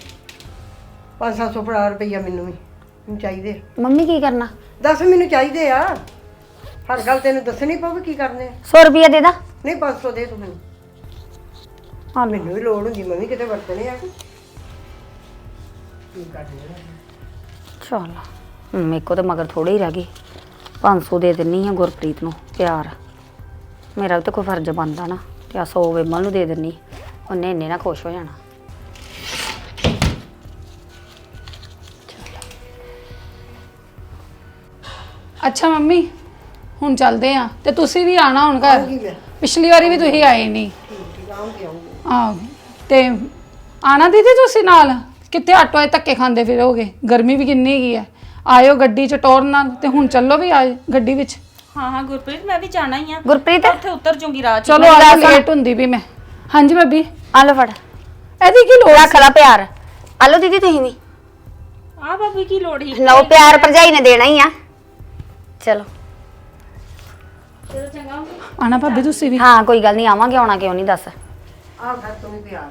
500 ਫੜਾ ਰੁਪਈਆ ਮੈਨੂੰ ਵੀ ਮੈਨੂੰ ਚਾਹੀਦੇ ਆ। ਮੰਮੀ ਕੀ ਕਰਨਾ? ਦੱਸ ਮੈਨੂੰ ਚਾਹੀਦੇ ਆ। ਹਰ ਗੱਲ ਤੈਨੂੰ ਦੱਸਣੀ ਪਊ ਕੀ ਕਰਨੇ ਆ। 100 ਰੁਪਿਆ ਦੇ ਦਾਂ? ਨਹੀਂ 500 ਦੇ ਤੂੰ ਮੈਨੂੰ। ਹਾਂ। ਮੈਨੂੰ ਵੀ ਲੋੜ ਹੁੰਦੀ ਮੈਂ ਵੀ ਕਿਤੇ ਵਰਤਣੇ ਆ। ਕੀ ਕਰਨੇ ਆ? ਚੱਲ ਮੇਰੇ ਕੋ ਤੇ ਮਗਰ ਥੋੜੇ ਹੀ ਰਹਿ ਗਏ। 500 ਦੇ ਦਿੰਨੀ ਆ ਗੁਰਪ੍ਰੀਤ ਨੂੰ ਪਿਆਰ ਮੇਰਾ ਵੀ ਤਾਂ ਕੋਈ ਫਰਜ਼ ਬਣਦਾ ਨਾ। ਤੇ ਆ 100 ਵਿਮਲ ਨੂੰ ਦੇ ਦਿੰਨੀ। ਉਹਨੇ ਇੰਨੇ ਨਾਲ ਖੁਸ਼ ਹੋ ਜਾਣਾ। ਅੱਛਾ ਮੰਮੀ ਹੁਣ ਚੱਲਦੇ ਆ। ਤੇ ਤੁਸੀਂ ਵੀ ਆਣਾ ਹੁਣ ਘਰ। ਪਿਛਲੀ ਵਾਰੀ ਵੀ ਤੁਸੀਂ ਆਏ ਨਹੀਂ ਠੀਕ ਆਉਂਗੀ ਆਉਂਗੀ। ਆਹ ਤੇ ਆਣਾ ਦੀਦੀ ਤੁਸੀਂ ਨਾਲ? ਕਿੱਥੇ ਆਟੋ ਆਏ ਧੱਕੇ ਖਾਂਦੇ ਫਿਰੋਗੇ? ਗਰਮੀ ਵੀ ਕਿੰਨੀ ਹੈਗੀ ਹੈ ਆਇਓ ਗੱਡੀ ਚ ਟੋਰ ਨਾਲ ਤੇ ਹੁਣ ਚੱਲੋ ਵੀ ਆਏ ਗੱਡੀ ਵਿੱਚ। ਹਾਂ ਹਾਂ ਗੁਰਪ੍ਰੀਤ ਮੈਂ ਵੀ ਜਾਣਾ ਹੀ ਆ। ਗੁਰਪ੍ਰੀਤ? ਉੱਥੇ ਉਤਰ ਜੂੰਗੀ ਰਾਹ 'ਚ। ਚਲੋ ਆ ਲੇਟ ਹੁੰਦੀ ਵੀ ਮੈਂ। ਹਾਂਜੀ ਭਾਬੀ। ਆ ਲੋ ਫੜ। ਇਹਦੀ ਕੀ ਲੋੜ ਰੱਖ ਲਾ ਪਿਆਰ। ਆ ਲੋ ਦੀਦੀ ਤੁਸੀਂ ਵੀ। ਆ ਭਾਬੀ ਕੀ ਲੋੜ ਹੀ ਲਓ ਪਿਆਰ ਭਰਜਾਈ ਨੇ ਦੇਣਾ ਹੀ ਆ। ਚਲੋ। ਚਲੋ ਚੰਗਾ। ਆਣਾ ਭਾਬੀ ਤੁਸੀਂ ਵੀ। ਹਾਂ ਕੋਈ ਗੱਲ ਨਹੀਂ ਆਵਾਂਗੇ ਆਉਣਾ ਕਿਉਂ ਨਹੀਂ ਦੱਸ। ਆਹ ਘਰ ਤੂੰ ਵੀ ਪਿਆਰ।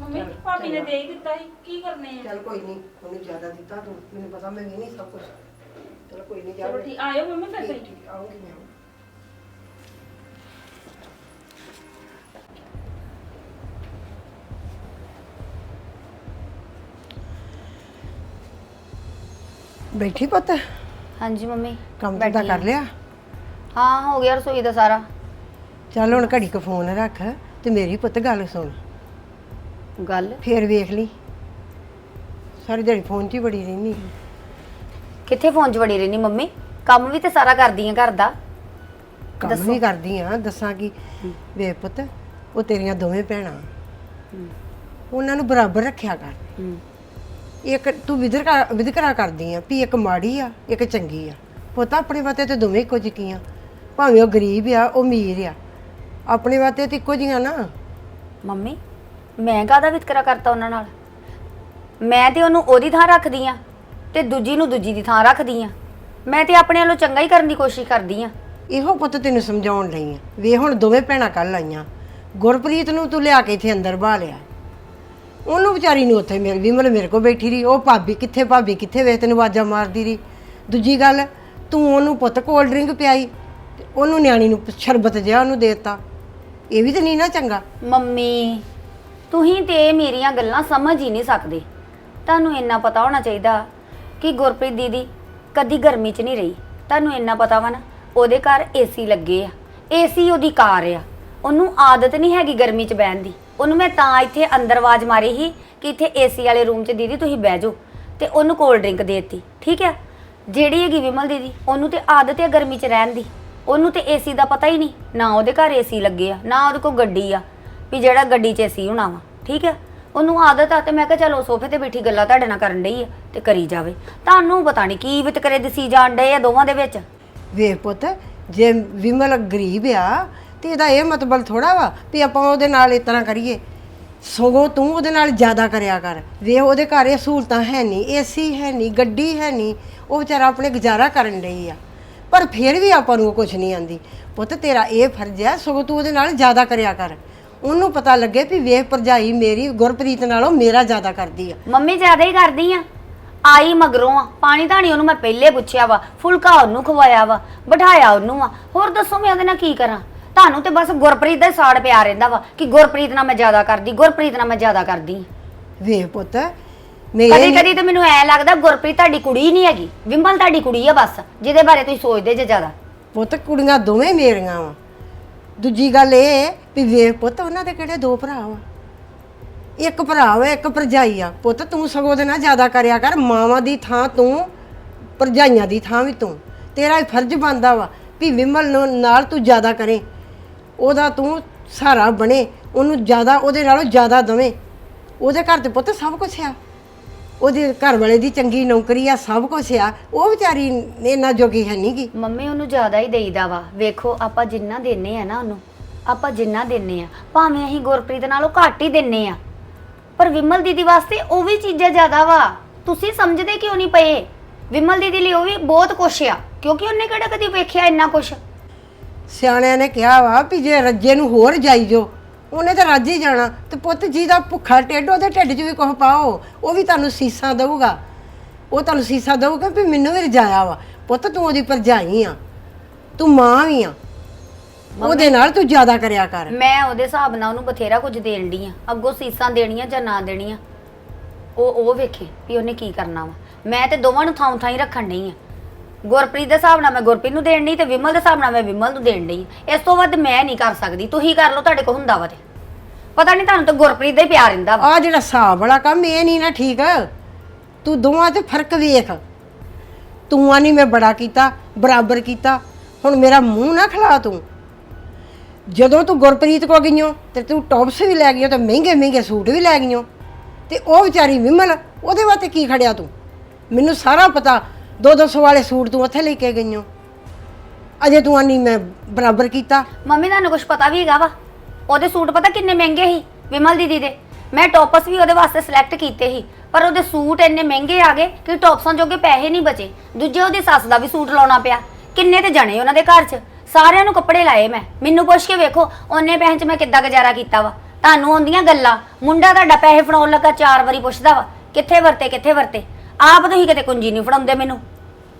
ਮੰਮੀ ਭਾਬੀ ਨੇ ਦੇ ਹੀ ਦਿੱਤਾ ਸੀ ਕੀ ਕਰਨੇ ਆ? ਚੱਲ ਕੋਈ ਨਹੀਂ ਉਹਨੂੰ ਜ਼ਿਆਦਾ ਦਿੱਤਾ ਤੂੰ ਮੈਨੂੰ ਪਤਾ ਮੈਂ ਵੀ ਨਹੀਂ ਸਭ ਕੁਝ ਚਲ ਕੋਈ ਨਹੀਂ ਜਾ ਚਲੋ ਠੀਕ ਆਇਓ ਮੰਮੀ ਫਿਰ ਤੁਸੀਂ ਠੀਕ ਆਉਂਗੀ ਮੈਂ। ਬੈਠੀ ਪੁੱਤ? ਹਾਂਜੀ ਮੰਮੀ ਕੰਮ ਤਾਂ ਕਰ ਲਿਆ? ਹਾਂ ਹੋ ਗਿਆ ਰਸੋਈ ਦਾ ਸਾਰਾ। ਚੱਲ ਹੁਣ ਘੜੀ ਕੁ ਫੋਨ ਰੱਖ ਤੇ ਮੇਰੀ ਪੁੱਤ ਗੱਲ ਸੁਣ। ਗੱਲ? ਫੇਰ ਵੇਖ ਲਈ। ਸਾਰੀ ਦਿਹਾੜੀ ਫੋਨ 'ਚ ਹੀ ਬੜੀ ਰਹਿਨੀ ਕਿੱਥੇ ਫੋਨ 'ਚ ਵੜੀ ਰਹਿਣੀ ਮੰਮੀ? ਕੰਮ ਵੀ ਤੇ ਸਾਰਾ ਕਰਦੀ ਆ ਘਰ ਦਾ। ਕੰਮ ਨਹੀਂ ਕਰਦੀ ਆ ਦੱਸਾਂ ਕਿ ਵੇ ਪੁੱਤ ਉਹ ਤੇਰੀਆਂ ਦੋਵੇਂ ਭੈਣਾਂ। ਉਹਨਾਂ ਨੂੰ ਬਰਾਬਰ ਰੱਖਿਆ ਕਰ। ਹੂੰ। ਇੱਕ ਤੂੰ ਵਿਦਕਰਾ ਵਿਦਕਰਾ ਕਰਦੀ ਆ ਵੀ ਇੱਕ ਮਾੜੀ ਆ ਇੱਕ ਚੰਗੀ ਆ। ਪੁੱਤ ਆਪਣੇ ਵਾਤੇ ਤੇ ਦੋਵੇਂ ਇੱਕੋ ਜਿਹੀਆਂ ਭਾਵੇਂ ਉਹ ਗਰੀਬ ਆ ਉਹ ਅਮੀਰ ਆ। ਆਪਣੇ ਵਾਤੇ ਤੇ ਇੱਕੋ ਜਿਹੀਆਂ ਨਾ। ਮੰਮੀ ਮੈਂ ਕਾਹਦਾ ਵਿਤਕਰਾ ਕਰਤਾ ਉਹਨਾਂ ਨਾਲ? ਮੈਂ ਤੇ ਉਹਨੂੰ ਉਹਦੀ ਥਾਂ ਰੱਖਦੀ ਆ। ਤੇ ਦੂਜੀ ਨੂੰ ਦੂਜੀ ਦੀ ਥਾਂ ਰੱਖਦੀ ਆ। ਮੈਂ ਤੇ ਆਪਣੇ ਵੱਲੋਂ ਚੰਗਾ ਹੀ ਕਰਨ ਦੀ ਕੋਸ਼ਿਸ਼ ਕਰਦੀ ਆ। ਇਹੋ ਪੁੱਤ ਤੈਨੂੰ ਸਮਝਾਉਣ ਲਈ ਆ। ਵੇ ਹੁਣ ਦੋਵੇਂ ਭੈਣਾਂ ਕੱਲ ਆਈਆਂ। ਗੁਰਪ੍ਰੀਤ ਨੂੰ ਤੂੰ ਲਿਆ ਕੇ ਇੱਥੇ ਅੰਦਰ ਬਾ ਲਿਆ। ਉਹਨੂੰ ਵਿਚਾਰੀ ਨੂੰ ਉੱਥੇ ਮਿਲ ਵਿਮਲ ਮੇਰੇ ਕੋਲ ਬੈਠੀ ਰਹੀ। ਉਹ ਭਾਬੀ ਕਿੱਥੇ ਭਾਬੀ ਕਿੱਥੇ? ਵੇ ਤੈਨੂੰ ਆਵਾਜ਼ਾਂ ਮਾਰਦੀ ਰਹੀ। ਦੂਜੀ ਗੱਲ ਤੂੰ ਉਹਨੂੰ ਪੁੱਤ ਕੋਲਡ ਡਰਿੰਕ ਪਿਆਈ। ਤੇ ਉਹਨੂੰ ਨਿਆਣੀ ਨੂੰ ਸ਼ਰਬਤ ਜਿਹਾ ਉਹਨੂੰ ਦੇਤਾ। ਇਹ ਵੀ ਤਾਂ ਨਹੀਂ ਨਾ ਚੰਗਾ। ਮੰਮੀ ਤੁਸੀਂ ਤੇ ਮੇਰੀਆਂ ਗੱਲਾਂ ਸਮਝ ਹੀ ਨਹੀਂ ਸਕਦੇ। ਤੁਹਾਨੂੰ ਇੰਨਾ ਪਤਾ ਹੋਣਾ ਚਾਹੀਦਾ। ਕਿ ਗੁਰਪ੍ਰੀਤ ਦੀਦੀ ਕਦੀ ਗਰਮੀ 'ਚ ਨਹੀਂ ਰਹੀ? ਤੁਹਾਨੂੰ ਇੰਨਾ ਪਤਾ ਵਾ ਨਾ, ਉਹਦੇ ਘਰ ਏਸੀ ਲੱਗੇ ਆ। ਏਸੀ ਉਹਦੀ ਕਾਰ ਆ। ਉਹਨੂੰ ਆਦਤ ਨਹੀਂ ਹੈਗੀ ਗਰਮੀ 'ਚ ਬਹਿਣ ਦੀ। ਉਹਨੂੰ ਮੈਂ ਤਾਂ ਇੱਥੇ ਅੰਦਰ ਆਵਾਜ਼ ਮਾਰੀ ਸੀ ਕਿ ਇੱਥੇ ਏਸੀ ਵਾਲੇ ਰੂਮ 'ਚ ਦੀਦੀ ਤੁਸੀਂ ਬਹਿ ਜਾਓ ਤੇ ਉਹਨੂੰ ਕੋਲਡ ਡਰਿੰਕ ਦੇਤੀ, ਠੀਕ ਹੈ ਜਿਹੜੀ ਹੈਗੀ ਵਿਮਲ ਦੀਦੀ, ਉਹਨੂੰ ਤੇ ਆਦਤ ਹੈ ਗਰਮੀ 'ਚ ਰਹਿਣ ਦੀ। ਉਹਨੂੰ ਤੇ ਏਸੀ ਦਾ ਪਤਾ ਹੀ ਨਹੀਂ, ਨਾ ਉਹਦੇ ਘਰ ਏਸੀ ਲੱਗੇ ਆ, ਨਾ ਉਹਦੇ ਕੋਲ ਗੱਡੀ ਆ, ਵੀ ਜਿਹੜਾ ਗੱਡੀ 'ਚ ਏਸੀ ਹੋਣਾ ਵਾ, ਠੀਕ ਹੈ ਉਹਨੂੰ ਆਦਤ ਆ ਤੇ ਮੈਂ ਕਿਹਾ ਚਲੋ ਸੋਫੇ ਤੇ ਬੈਠੀ ਗੱਲਾਂ ਤੁਹਾਡੇ ਨਾਲ ਕਰਨ ਡਈ ਆ। ਤੇ ਕਰੀ ਜਾਵੇ। ਤੁਹਾਨੂੰ ਪਤਾ ਨਹੀਂ ਕੀ ਵਿਤਕਰੇ ਦਿਸੀ ਜਾਣ ਡਏ ਆ ਦੋਵਾਂ ਦੇ ਵਿੱਚ। ਵੇ ਪੁੱਤ ਜੇ ਵਿਮਲ ਗਰੀਬ ਆ ਤੇ ਇਹਦਾ ਇਹ ਮਤਲਬ ਥੋੜਾ ਵਾ ਵੀ ਆਪਾਂ ਉਹਦੇ ਨਾਲ ਇਸ ਤਰ੍ਹਾਂ ਕਰੀਏ। ਸਗੋਂ ਤੂੰ ਉਹਦੇ ਨਾਲ ਜ਼ਿਆਦਾ ਕਰਿਆ ਕਰ। ਵੇ ਉਹਦੇ ਘਰ ਇਹ ਸਹੂਲਤਾਂ ਹੈ ਨਹੀਂ ਏਸੀ ਹੈ ਨਹੀਂ ਗੱਡੀ ਹੈ ਨਹੀਂ ਉਹ ਵਿਚਾਰਾ ਆਪਣੇ ਗੁਜ਼ਾਰਾ ਕਰਨ ਲਈ ਆ। ਪਰ ਫਿਰ ਵੀ ਆਪਾਂ ਨੂੰ ਕੁਝ ਨਹੀਂ ਆਂਦੀ। ਪੁੱਤ ਤੇਰਾ ਇਹ ਫਰਜ਼ ਹੈ ਸਗੋਂ ਤੂੰ ਉਹਦੇ ਨਾਲ ਜ਼ਿਆਦਾ ਕਰਿਆ ਕਰ। ਉਹਨੂੰ ਪਤਾ ਲੱਗੇ ਵੀ ਵੇਖ ਭਰਜਾਈ ਮੇਰੀ ਗੁਰਪ੍ਰੀਤ ਨਾਲੋਂ ਮੇਰਾ ਜ਼ਿਆਦਾ ਕਰਦੀ ਆ। ਮੰਮੀ ਜ਼ਿਆਦਾ ਹੀ ਕਰਦੀ ਆ। ਆਈ ਮਗਰੋਂ ਆ। ਪਾਣੀ ਧਾਣੀ ਉਹਨੂੰ ਮੈਂ ਪਹਿਲੇ ਪੁੱਛਿਆ ਵਾ ਫੁਲਕਾ ਉਹਨੂੰ ਖਵਾਇਆ ਵਾ ਬਿਠਾਇਆ ਉਹਨੂੰ ਆ। ਹੋਰ ਦੱਸੋ ਮੈਂ ਉਹਦੇ ਨਾਲ ਕੀ ਕਰਾਂ? ਤੁਹਾਨੂੰ ਤੇ ਬਸ ਗੁਰਪ੍ਰੀਤ ਦਾ ਹੀ ਸਾੜ ਪਿਆ ਰਹਿੰਦਾ ਵਾ ਕਿ ਗੁਰਪ੍ਰੀਤ ਨਾਲ ਮੈਂ ਜ਼ਿਆਦਾ ਕਰਦੀ ਗੁਰਪ੍ਰੀਤ ਨਾਲ ਮੈਂ ਜ਼ਿਆਦਾ ਕਰਦੀ। ਵੇਖ ਪੁੱਤ ਮੇਰੇ ਕਦੀ ਕਦੀ ਤੇ ਮੈਨੂੰ ਐ ਲੱਗਦਾ ਗੁਰਪ੍ਰੀਤ ਤੁਹਾਡੀ ਕੁੜੀ ਨਹੀਂ ਹੈਗੀ ਵਿਮਲ ਤੁਹਾਡੀ ਕੁੜੀ ਆ ਬਸ ਜਿਹਦੇ ਬਾਰੇ ਤੁਸੀਂ ਸੋਚਦੇ ਜੇ ਜ਼ਿਆਦਾ। ਪੁੱਤ ਕੁੜੀਆਂ ਦੋਵੇਂ ਮੇਰੀਆਂ ਵਾ। ਦੂਜੀ ਗੱਲ ਇਹ ਵੀ ਵੇਖ ਪੁੱਤ ਉਹਨਾਂ ਦੇ ਕਿਹੜੇ ਦੋ ਭਰਾ ਵਾ? ਇੱਕ ਭਰਾ ਵਾ, ਇੱਕ ਭਰਜਾਈ ਆ। ਪੁੱਤ, ਤੂੰ ਸਗੋਂ ਦੇ ਨਾਲ ਜ਼ਿਆਦਾ ਕਰਿਆ ਕਰ। ਮਾਵਾਂ ਦੀ ਥਾਂ ਤੂੰ, ਭਰਜਾਈਆਂ ਦੀ ਥਾਂ ਵੀ ਤੂੰ। ਤੇਰਾ ਇਹ ਫਰਜ਼ ਬਣਦਾ ਵਾ ਵੀ ਵਿਮਲ ਨੂੰ ਨਾਲ ਤੂੰ ਜ਼ਿਆਦਾ ਕਰੇ। ਉਹਦਾ ਤੂੰ ਸਹਾਰਾ ਬਣੇ, ਉਹਨੂੰ ਜ਼ਿਆਦਾ, ਉਹਦੇ ਨਾਲੋਂ ਜ਼ਿਆਦਾ ਦਵੇਂ। ਉਹਦੇ ਘਰ ਤੇ ਪੁੱਤ ਸਭ ਕੁਝ ਆ। ਉਹਦੇ ਘਰ ਵਾਲੇ ਦੀ ਚੰਗੀ ਨੌਕਰੀ ਆ, ਸਭ ਕੁਝ ਆ। ਉਹ ਵਿਚਾਰੀ ਇੰਨਾ ਜੋਗੀ ਹੈ ਨੀ ਗੀ। ਮੰਮੀ, ਉਹਨੂੰ ਜ਼ਿਆਦਾ ਹੀ ਦੇਈਦਾ ਵਾ। ਵੇਖੋ, ਆਪਾਂ ਜਿੰਨਾ ਦਿੰਨੇ ਆ ਨਾ ਉਹਨੂੰ, ਆਪਾਂ ਜਿੰਨਾ ਦਿੰਨੇ ਆ। ਭਾਵੇਂ ਅਸੀਂ ਗੁਰਪ੍ਰੀਤ ਨਾਲੋਂ ਘੱਟ ਹੀ ਦਿੰਨੇ ਆ। ਪਰ ਵਿਮਲ ਦੀਦੀ ਵਾਸਤੇ ਉਹ ਵੀ ਚੀਜ਼ਾਂ ਜ਼ਿਆਦਾ ਵਾ। ਤੁਸੀਂ ਸਮਝਦੇ ਕਿਉਂ ਨਹੀਂ ਪਏ? ਵਿਮਲ ਦੀਦੀ ਲਈ ਉਹ ਵੀ ਬਹੁਤ ਕੁਛ ਆ। ਕਿਉਂਕਿ ਉਹਨੇ ਕਿਹੜਾ ਕਦੀ ਵੇਖਿਆ ਇੰਨਾ ਕੁਛ? ਸਿਆਣਿਆਂ ਨੇ ਕਿਹਾ ਵਾ ਵੀ ਜੇ ਰੱਜੇ ਨੂੰ ਹੋਰ ਜਾਈ ਜੋ, ਉਹਨੇ ਤਾਂ ਰੱਜ ਹੀ ਜਾਣਾ। ਤੇ ਪੁੱਤ ਜੀ ਦਾ ਭੁੱਖਾ ਢਿੱਡ, ਉਹਦੇ ਢਿੱਡ 'ਚ ਵੀ ਕੁਝ ਪਾਓ, ਉਹ ਵੀ ਤੁਹਾਨੂੰ ਸੀਸਾਂ ਦਊਗਾ। ਉਹ ਤੁਹਾਨੂੰ ਸੀਸਾਂ ਦਊਗਾ ਵੀ ਮੈਨੂੰ ਵੀ ਰਜਾਇਆ ਵਾ। ਪੁੱਤ ਤੂੰ ਉਹਦੀ ਭਰਜਾਈ ਆ। ਤੂੰ ਮਾਂ ਵੀ ਆ। ਉਹਦੇ ਨਾਲ ਤੂੰ ਜ਼ਿਆਦਾ ਕਰਿਆ ਕਰ। ਮੈਂ ਉਹਦੇ ਹਿਸਾਬ ਨਾਲ ਉਹਨੂੰ ਬਥੇਰਾ ਕੁਝ ਦੇਣ ਡਈ ਆ। ਅੱਗੋਂ ਸੀਸਾਂ ਦੇਣੀਆਂ ਜਾਂ ਨਾ ਦੇਣੀਆਂ। ਉਹ ਉਹ ਵੇਖੇ ਵੀ ਉਹਨੇ ਕੀ ਕਰਨਾ ਵਾ। ਮੈਂ ਤੇ ਦੋਵਾਂ ਨੂੰ ਥਾਂ ਥਾਂ ਹੀ ਰੱਖਣ ਡਈ ਆ। ਗੁਰਪ੍ਰੀਤ ਦੇ ਹਿਸਾਬ ਨਾਲ ਮੈਂ ਗੁਰਪ੍ਰੀਤ ਨੂੰ ਦੇਣ ਡਈ ਤੇ ਵਿਮਲ ਦੇ ਹਿਸਾਬ ਨਾਲ ਮੈਂ ਵਿਮਲ ਨੂੰ ਦੇਣ ਡਈ ਇਸ ਤੋਂ ਵੱਧ ਮੈਂ ਨਹੀਂ ਕਰ ਸਕਦੀ। ਤੁਸੀਂ ਕਰ ਲਓ ਤੁਹਾਡੇ ਕੋਲ ਹੁੰਦਾ ਵਾ ਤੇ। ਪਤਾ ਨਹੀਂ ਤੁਹਾਨੂੰ ਤਾਂ ਗੁਰਪ੍ਰੀਤ ਦਾ ਹੀ ਪਿਆਰ ਰਹਿੰਦਾ ਵਾ। ਆ ਜਿਹੜਾ ਹਿਸਾਬ ਵਾਲਾ ਕੰਮ ਇਹ ਨਹੀਂ ਨਾ ਠੀਕ। ਤੂੰ ਦੋਵਾਂ 'ਚ ਫ਼ਰਕ ਵੇਖ। ਤੂੰ ਆ ਨਹੀਂ ਮੈਂ ਬੜਾ ਕੀਤਾ ਬਰਾਬਰ ਕੀਤਾ। ਹੁਣ ਮੇਰਾ ਮੂੰਹ ਨਾ ਖਲਾ ਤੂੰ। ਜਦੋਂ ਤੂੰ ਗੁਰਪ੍ਰੀਤ ਕੋ ਗਈਓ ਤੇ ਤੂੰ ਟੌਪਸ ਵੀ ਲੈ ਗਈਓ ਤੇ ਮਹਿੰਗੇ ਮਹਿੰਗੇ ਸੂਟ ਵੀ ਲੈ ਗਈਓ ਤੇ ਉਹ ਵਿਚਾਰੀ ਵਿਮਲ, ਉਹਦੇ ਵਾਸਤੇ ਕੀ ਖੜਿਆ ਤੂੰ? ਮੈਨੂੰ ਸਾਰਾ ਪਤਾ 2-200 ਵਾਲੇ ਸੂਟ ਤੂੰ ਉੱਥੇ ਲੈ ਕੇ ਗਈਓ। ਅਜੇ ਤੂੰ ਆਨੀ ਮੈਂ ਬਰਾਬਰ ਕੀਤਾ। ਮੰਮੀ, ਤੁਹਾਨੂੰ ਕੁਝ ਪਤਾ ਵੀ ਹੈਗਾ ਵਾ। ਉਹਦੇ ਸੂਟ ਪਤਾ ਕਿੰਨੇ ਮਹਿੰਗੇ ਸੀ, ਵਿਮਲ ਦੀਦੀ ਦੇ? ਮੈਂ ਟੌਪਸ ਵੀ ਉਹਦੇ ਵਾਸਤੇ ਸਿਲੈਕਟ ਕੀਤੇ ਸੀ, ਪਰ ਉਹਦੇ ਸੂਟ ਇੰਨੇ ਮਹਿੰਗੇ ਆ ਗਏ ਕਿ ਟੌਪਸਾਂ ਜੋਗੇ ਪੈਸੇ ਨਹੀਂ ਬਚੇ। ਦੂਜੇ ਉਹਦੀ ਸੱਸ ਦਾ ਵੀ ਸੂਟ ਲਾਉਣਾ ਪਿਆ। ਕਿੰਨੇ ਤੇ ਜਣੇ ਉਹਨਾਂ ਦੇ ਘਰ 'ਚ? ਸਾਰਿਆਂ ਨੂੰ ਕੱਪੜੇ ਲਾਏ ਮੈਂ। ਮੈਨੂੰ ਪੁੱਛ ਕੇ ਵੇਖੋ ਉਹਨੇ ਪੈਸੇ 'ਚ ਮੈਂ ਕਿੱਦਾਂ ਗੁਜ਼ਾਰਾ ਕੀਤਾ ਵਾ? ਤੁਹਾਨੂੰ ਆਉਂਦੀਆਂ ਗੱਲਾਂ। ਮੁੰਡਾ ਤੁਹਾਡਾ ਪੈਸੇ ਫੜਾਉਣ ਲੱਗਾ ਚਾਰ ਵਾਰੀ ਪੁੱਛਦਾ ਵਾ ਕਿੱਥੇ ਵਰਤੇ ਕਿੱਥੇ ਵਰਤੇ? ਆਪ ਤੁਸੀਂ ਕਿਤੇ ਕੁੰਜੀ ਨਹੀਂ ਫੜਾਉਂਦੇ ਮੈਨੂੰ।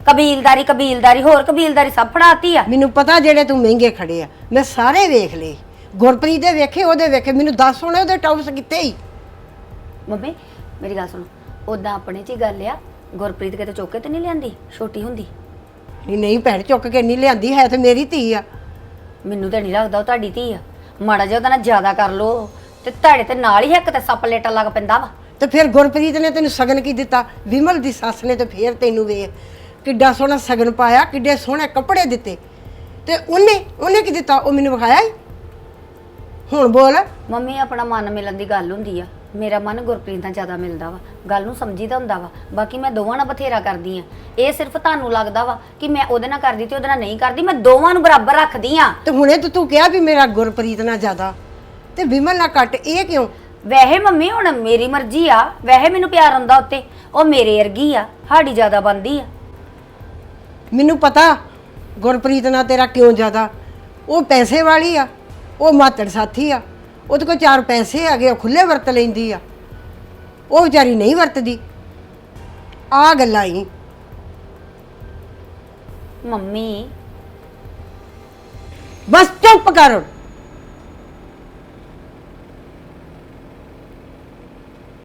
ਕਬੀਲਦਾਰੀ ਕਬੀਲਦਾਰੀ ਹੋਰ ਕਬੀਲਦਾਰੀ ਸਭ ਫੜਾਤੀ ਆ। ਮੈਨੂੰ ਪਤਾ ਜਿਹੜੇ ਤੂੰ ਮਹਿੰਗੇ ਖੜੇ ਆ। ਮੈਂ ਸਾਰੇ ਵੇਖ ਲਏ। ਗੁਰਪ੍ਰੀਤ ਦੇ ਵੇਖੇ ਉਹਦੇ ਵੇਖੇ। ਮੈਨੂੰ ਦੱਸ ਹੁਣ ਉਹਦੇ ਟੌਪਸ ਕਿੱਥੇ ਹੀ ਮੰਮੀ ਮੇਰੀ ਗੱਲ ਸੁਣੋ। ਉਦਾਂ ਆਪਣੇ 'ਚ ਹੀ ਗੱਲ ਆ। ਗੁਰਪ੍ਰੀਤ ਕਿਤੇ ਚੁੱਕ ਤੇ ਨਹੀਂ ਲਿਆਂਦੀ? ਛੋਟੀ ਹੁੰਦੀ। ਨਹੀਂ ਨਹੀਂ ਭੈਣ ਚੁੱਕ ਕੇ ਨਹੀਂ ਲਿਆਂਦੀ ਹੈ ਤੇ ਮੇਰੀ ਧੀ ਆ। ਮੈਨੂੰ ਤਾਂ ਨਹੀਂ ਲੱਗਦਾ ਉਹ ਤੁਹਾਡੀ ਧੀ ਆ। ਮਾੜਾ ਜਿਹਾ ਉਹਦਾ ਨਾਲ ਜ਼ਿਆਦਾ ਕਰ ਲੋ ਤੇ ਤੁਹਾਡੇ ਤੇ ਨਾਲ ਹੀ ਇੱਕ ਤੇ ਸੱਪ ਲੇਟਾ ਲੱਗ ਪੈਂਦਾ ਵਾ। ਤੇ ਫਿਰ ਗੁਰਪ੍ਰੀਤ ਨੇ ਤੈਨੂੰ ਸਗਨ ਕੀ ਦਿੱਤਾ? ਵਿਮਲ ਦੀ ਸੱਸ ਨੇ ਤੇ ਫੇਰ ਤੈਨੂੰ ਵੇ ਕਿੱਡਾ ਸੋਹਣਾ ਸਗਨ ਪਾਇਆ ਕਿੱਡੇ ਸੋਹਣੇ ਕੱਪੜੇ ਦਿੱਤੇ। ਤੇ ਉਹਨੇ ਉਹਨੇ ਕੀ ਦਿੱਤਾ? ਉਹ ਮੈਨੂੰ ਵਿਖਾਇਆ ਹੁਣ ਬੋਲ। ਮੰਮੀ ਆਪਣਾ ਮਨ ਮਿਲਣ ਦੀ ਗੱਲ ਹੁੰਦੀ ਆ। ਮੇਰਾ ਮਨ ਗੁਰਪ੍ਰੀਤ ਨਾਲ ਜ਼ਿਆਦਾ ਮਿਲਦਾ ਵਾ। ਗੱਲ ਨੂੰ ਸਮਝੀਦਾ ਹੁੰਦਾ ਵਾ। ਬਾਕੀ ਮੈਂ ਦੋਵਾਂ ਨਾਲ ਬਥੇਰਾ ਕਰਦੀ ਆ। ਇਹ ਸਿਰਫ ਤੁਹਾਨੂੰ ਲੱਗਦਾ ਵਾ ਕਿ ਮੈਂ ਉਹਦੇ ਨਾਲ ਕਰਦੀ ਤੇ ਉਹਦੇ ਨਾਲ ਨਹੀਂ ਕਰਦੀ। ਮੈਂ ਦੋਵਾਂ ਨੂੰ ਬਰਾਬਰ ਰੱਖਦੀ ਆ। ਤੇ ਹੁਣੇ ਤਾਂ ਤੂੰ ਕਿਹਾ ਵੀ ਮੇਰਾ ਗੁਰਪ੍ਰੀਤ ਨਾਲ ਜ਼ਿਆਦਾ। ਤੇ ਵਿਮਲ ਨਾਲ ਘੱਟ ਇਹ ਕਿਉਂ? ਵੈਸੇ ਮੰਮੀ ਹੁਣ ਮੇਰੀ ਮਰਜ਼ੀ ਆ। ਵੈਸੇ ਮੈਨੂੰ ਪਿਆਰ ਹੁੰਦਾ ਉੱਤੇ। ਉਹ ਮੇਰੇ ਵਰਗੀ ਆ। ਸਾਡੀ ਜ਼ਿਆਦਾ ਬੰਦੀ ਆ। ਮੈਨੂੰ ਪਤਾ ਗੁਰਪ੍ਰੀਤ ਨਾਲ ਤੇਰਾ ਕਿਉਂ ਜ਼ਿਆਦਾ। ਉਹ ਪੈਸੇ ਵਾਲੀ ਆ। ਉਹ ਮਾਤੜ ਸਾਥੀ ਆ। ਉਹਦੇ ਕੋਲ ਚਾਰ ਪੈਸੇ ਹੈਗੇ ਉਹ ਖੁੱਲੇ ਵਰਤ ਲੈਂਦੀ ਆ। ਉਹ ਵਿਚਾਰੀ ਨਹੀਂ ਵਰਤਦੀ। ਆ ਗੱਲਾਂ ਹੀ ਮੰਮੀ। ਬਸ ਚੁੱਪ ਕਰ।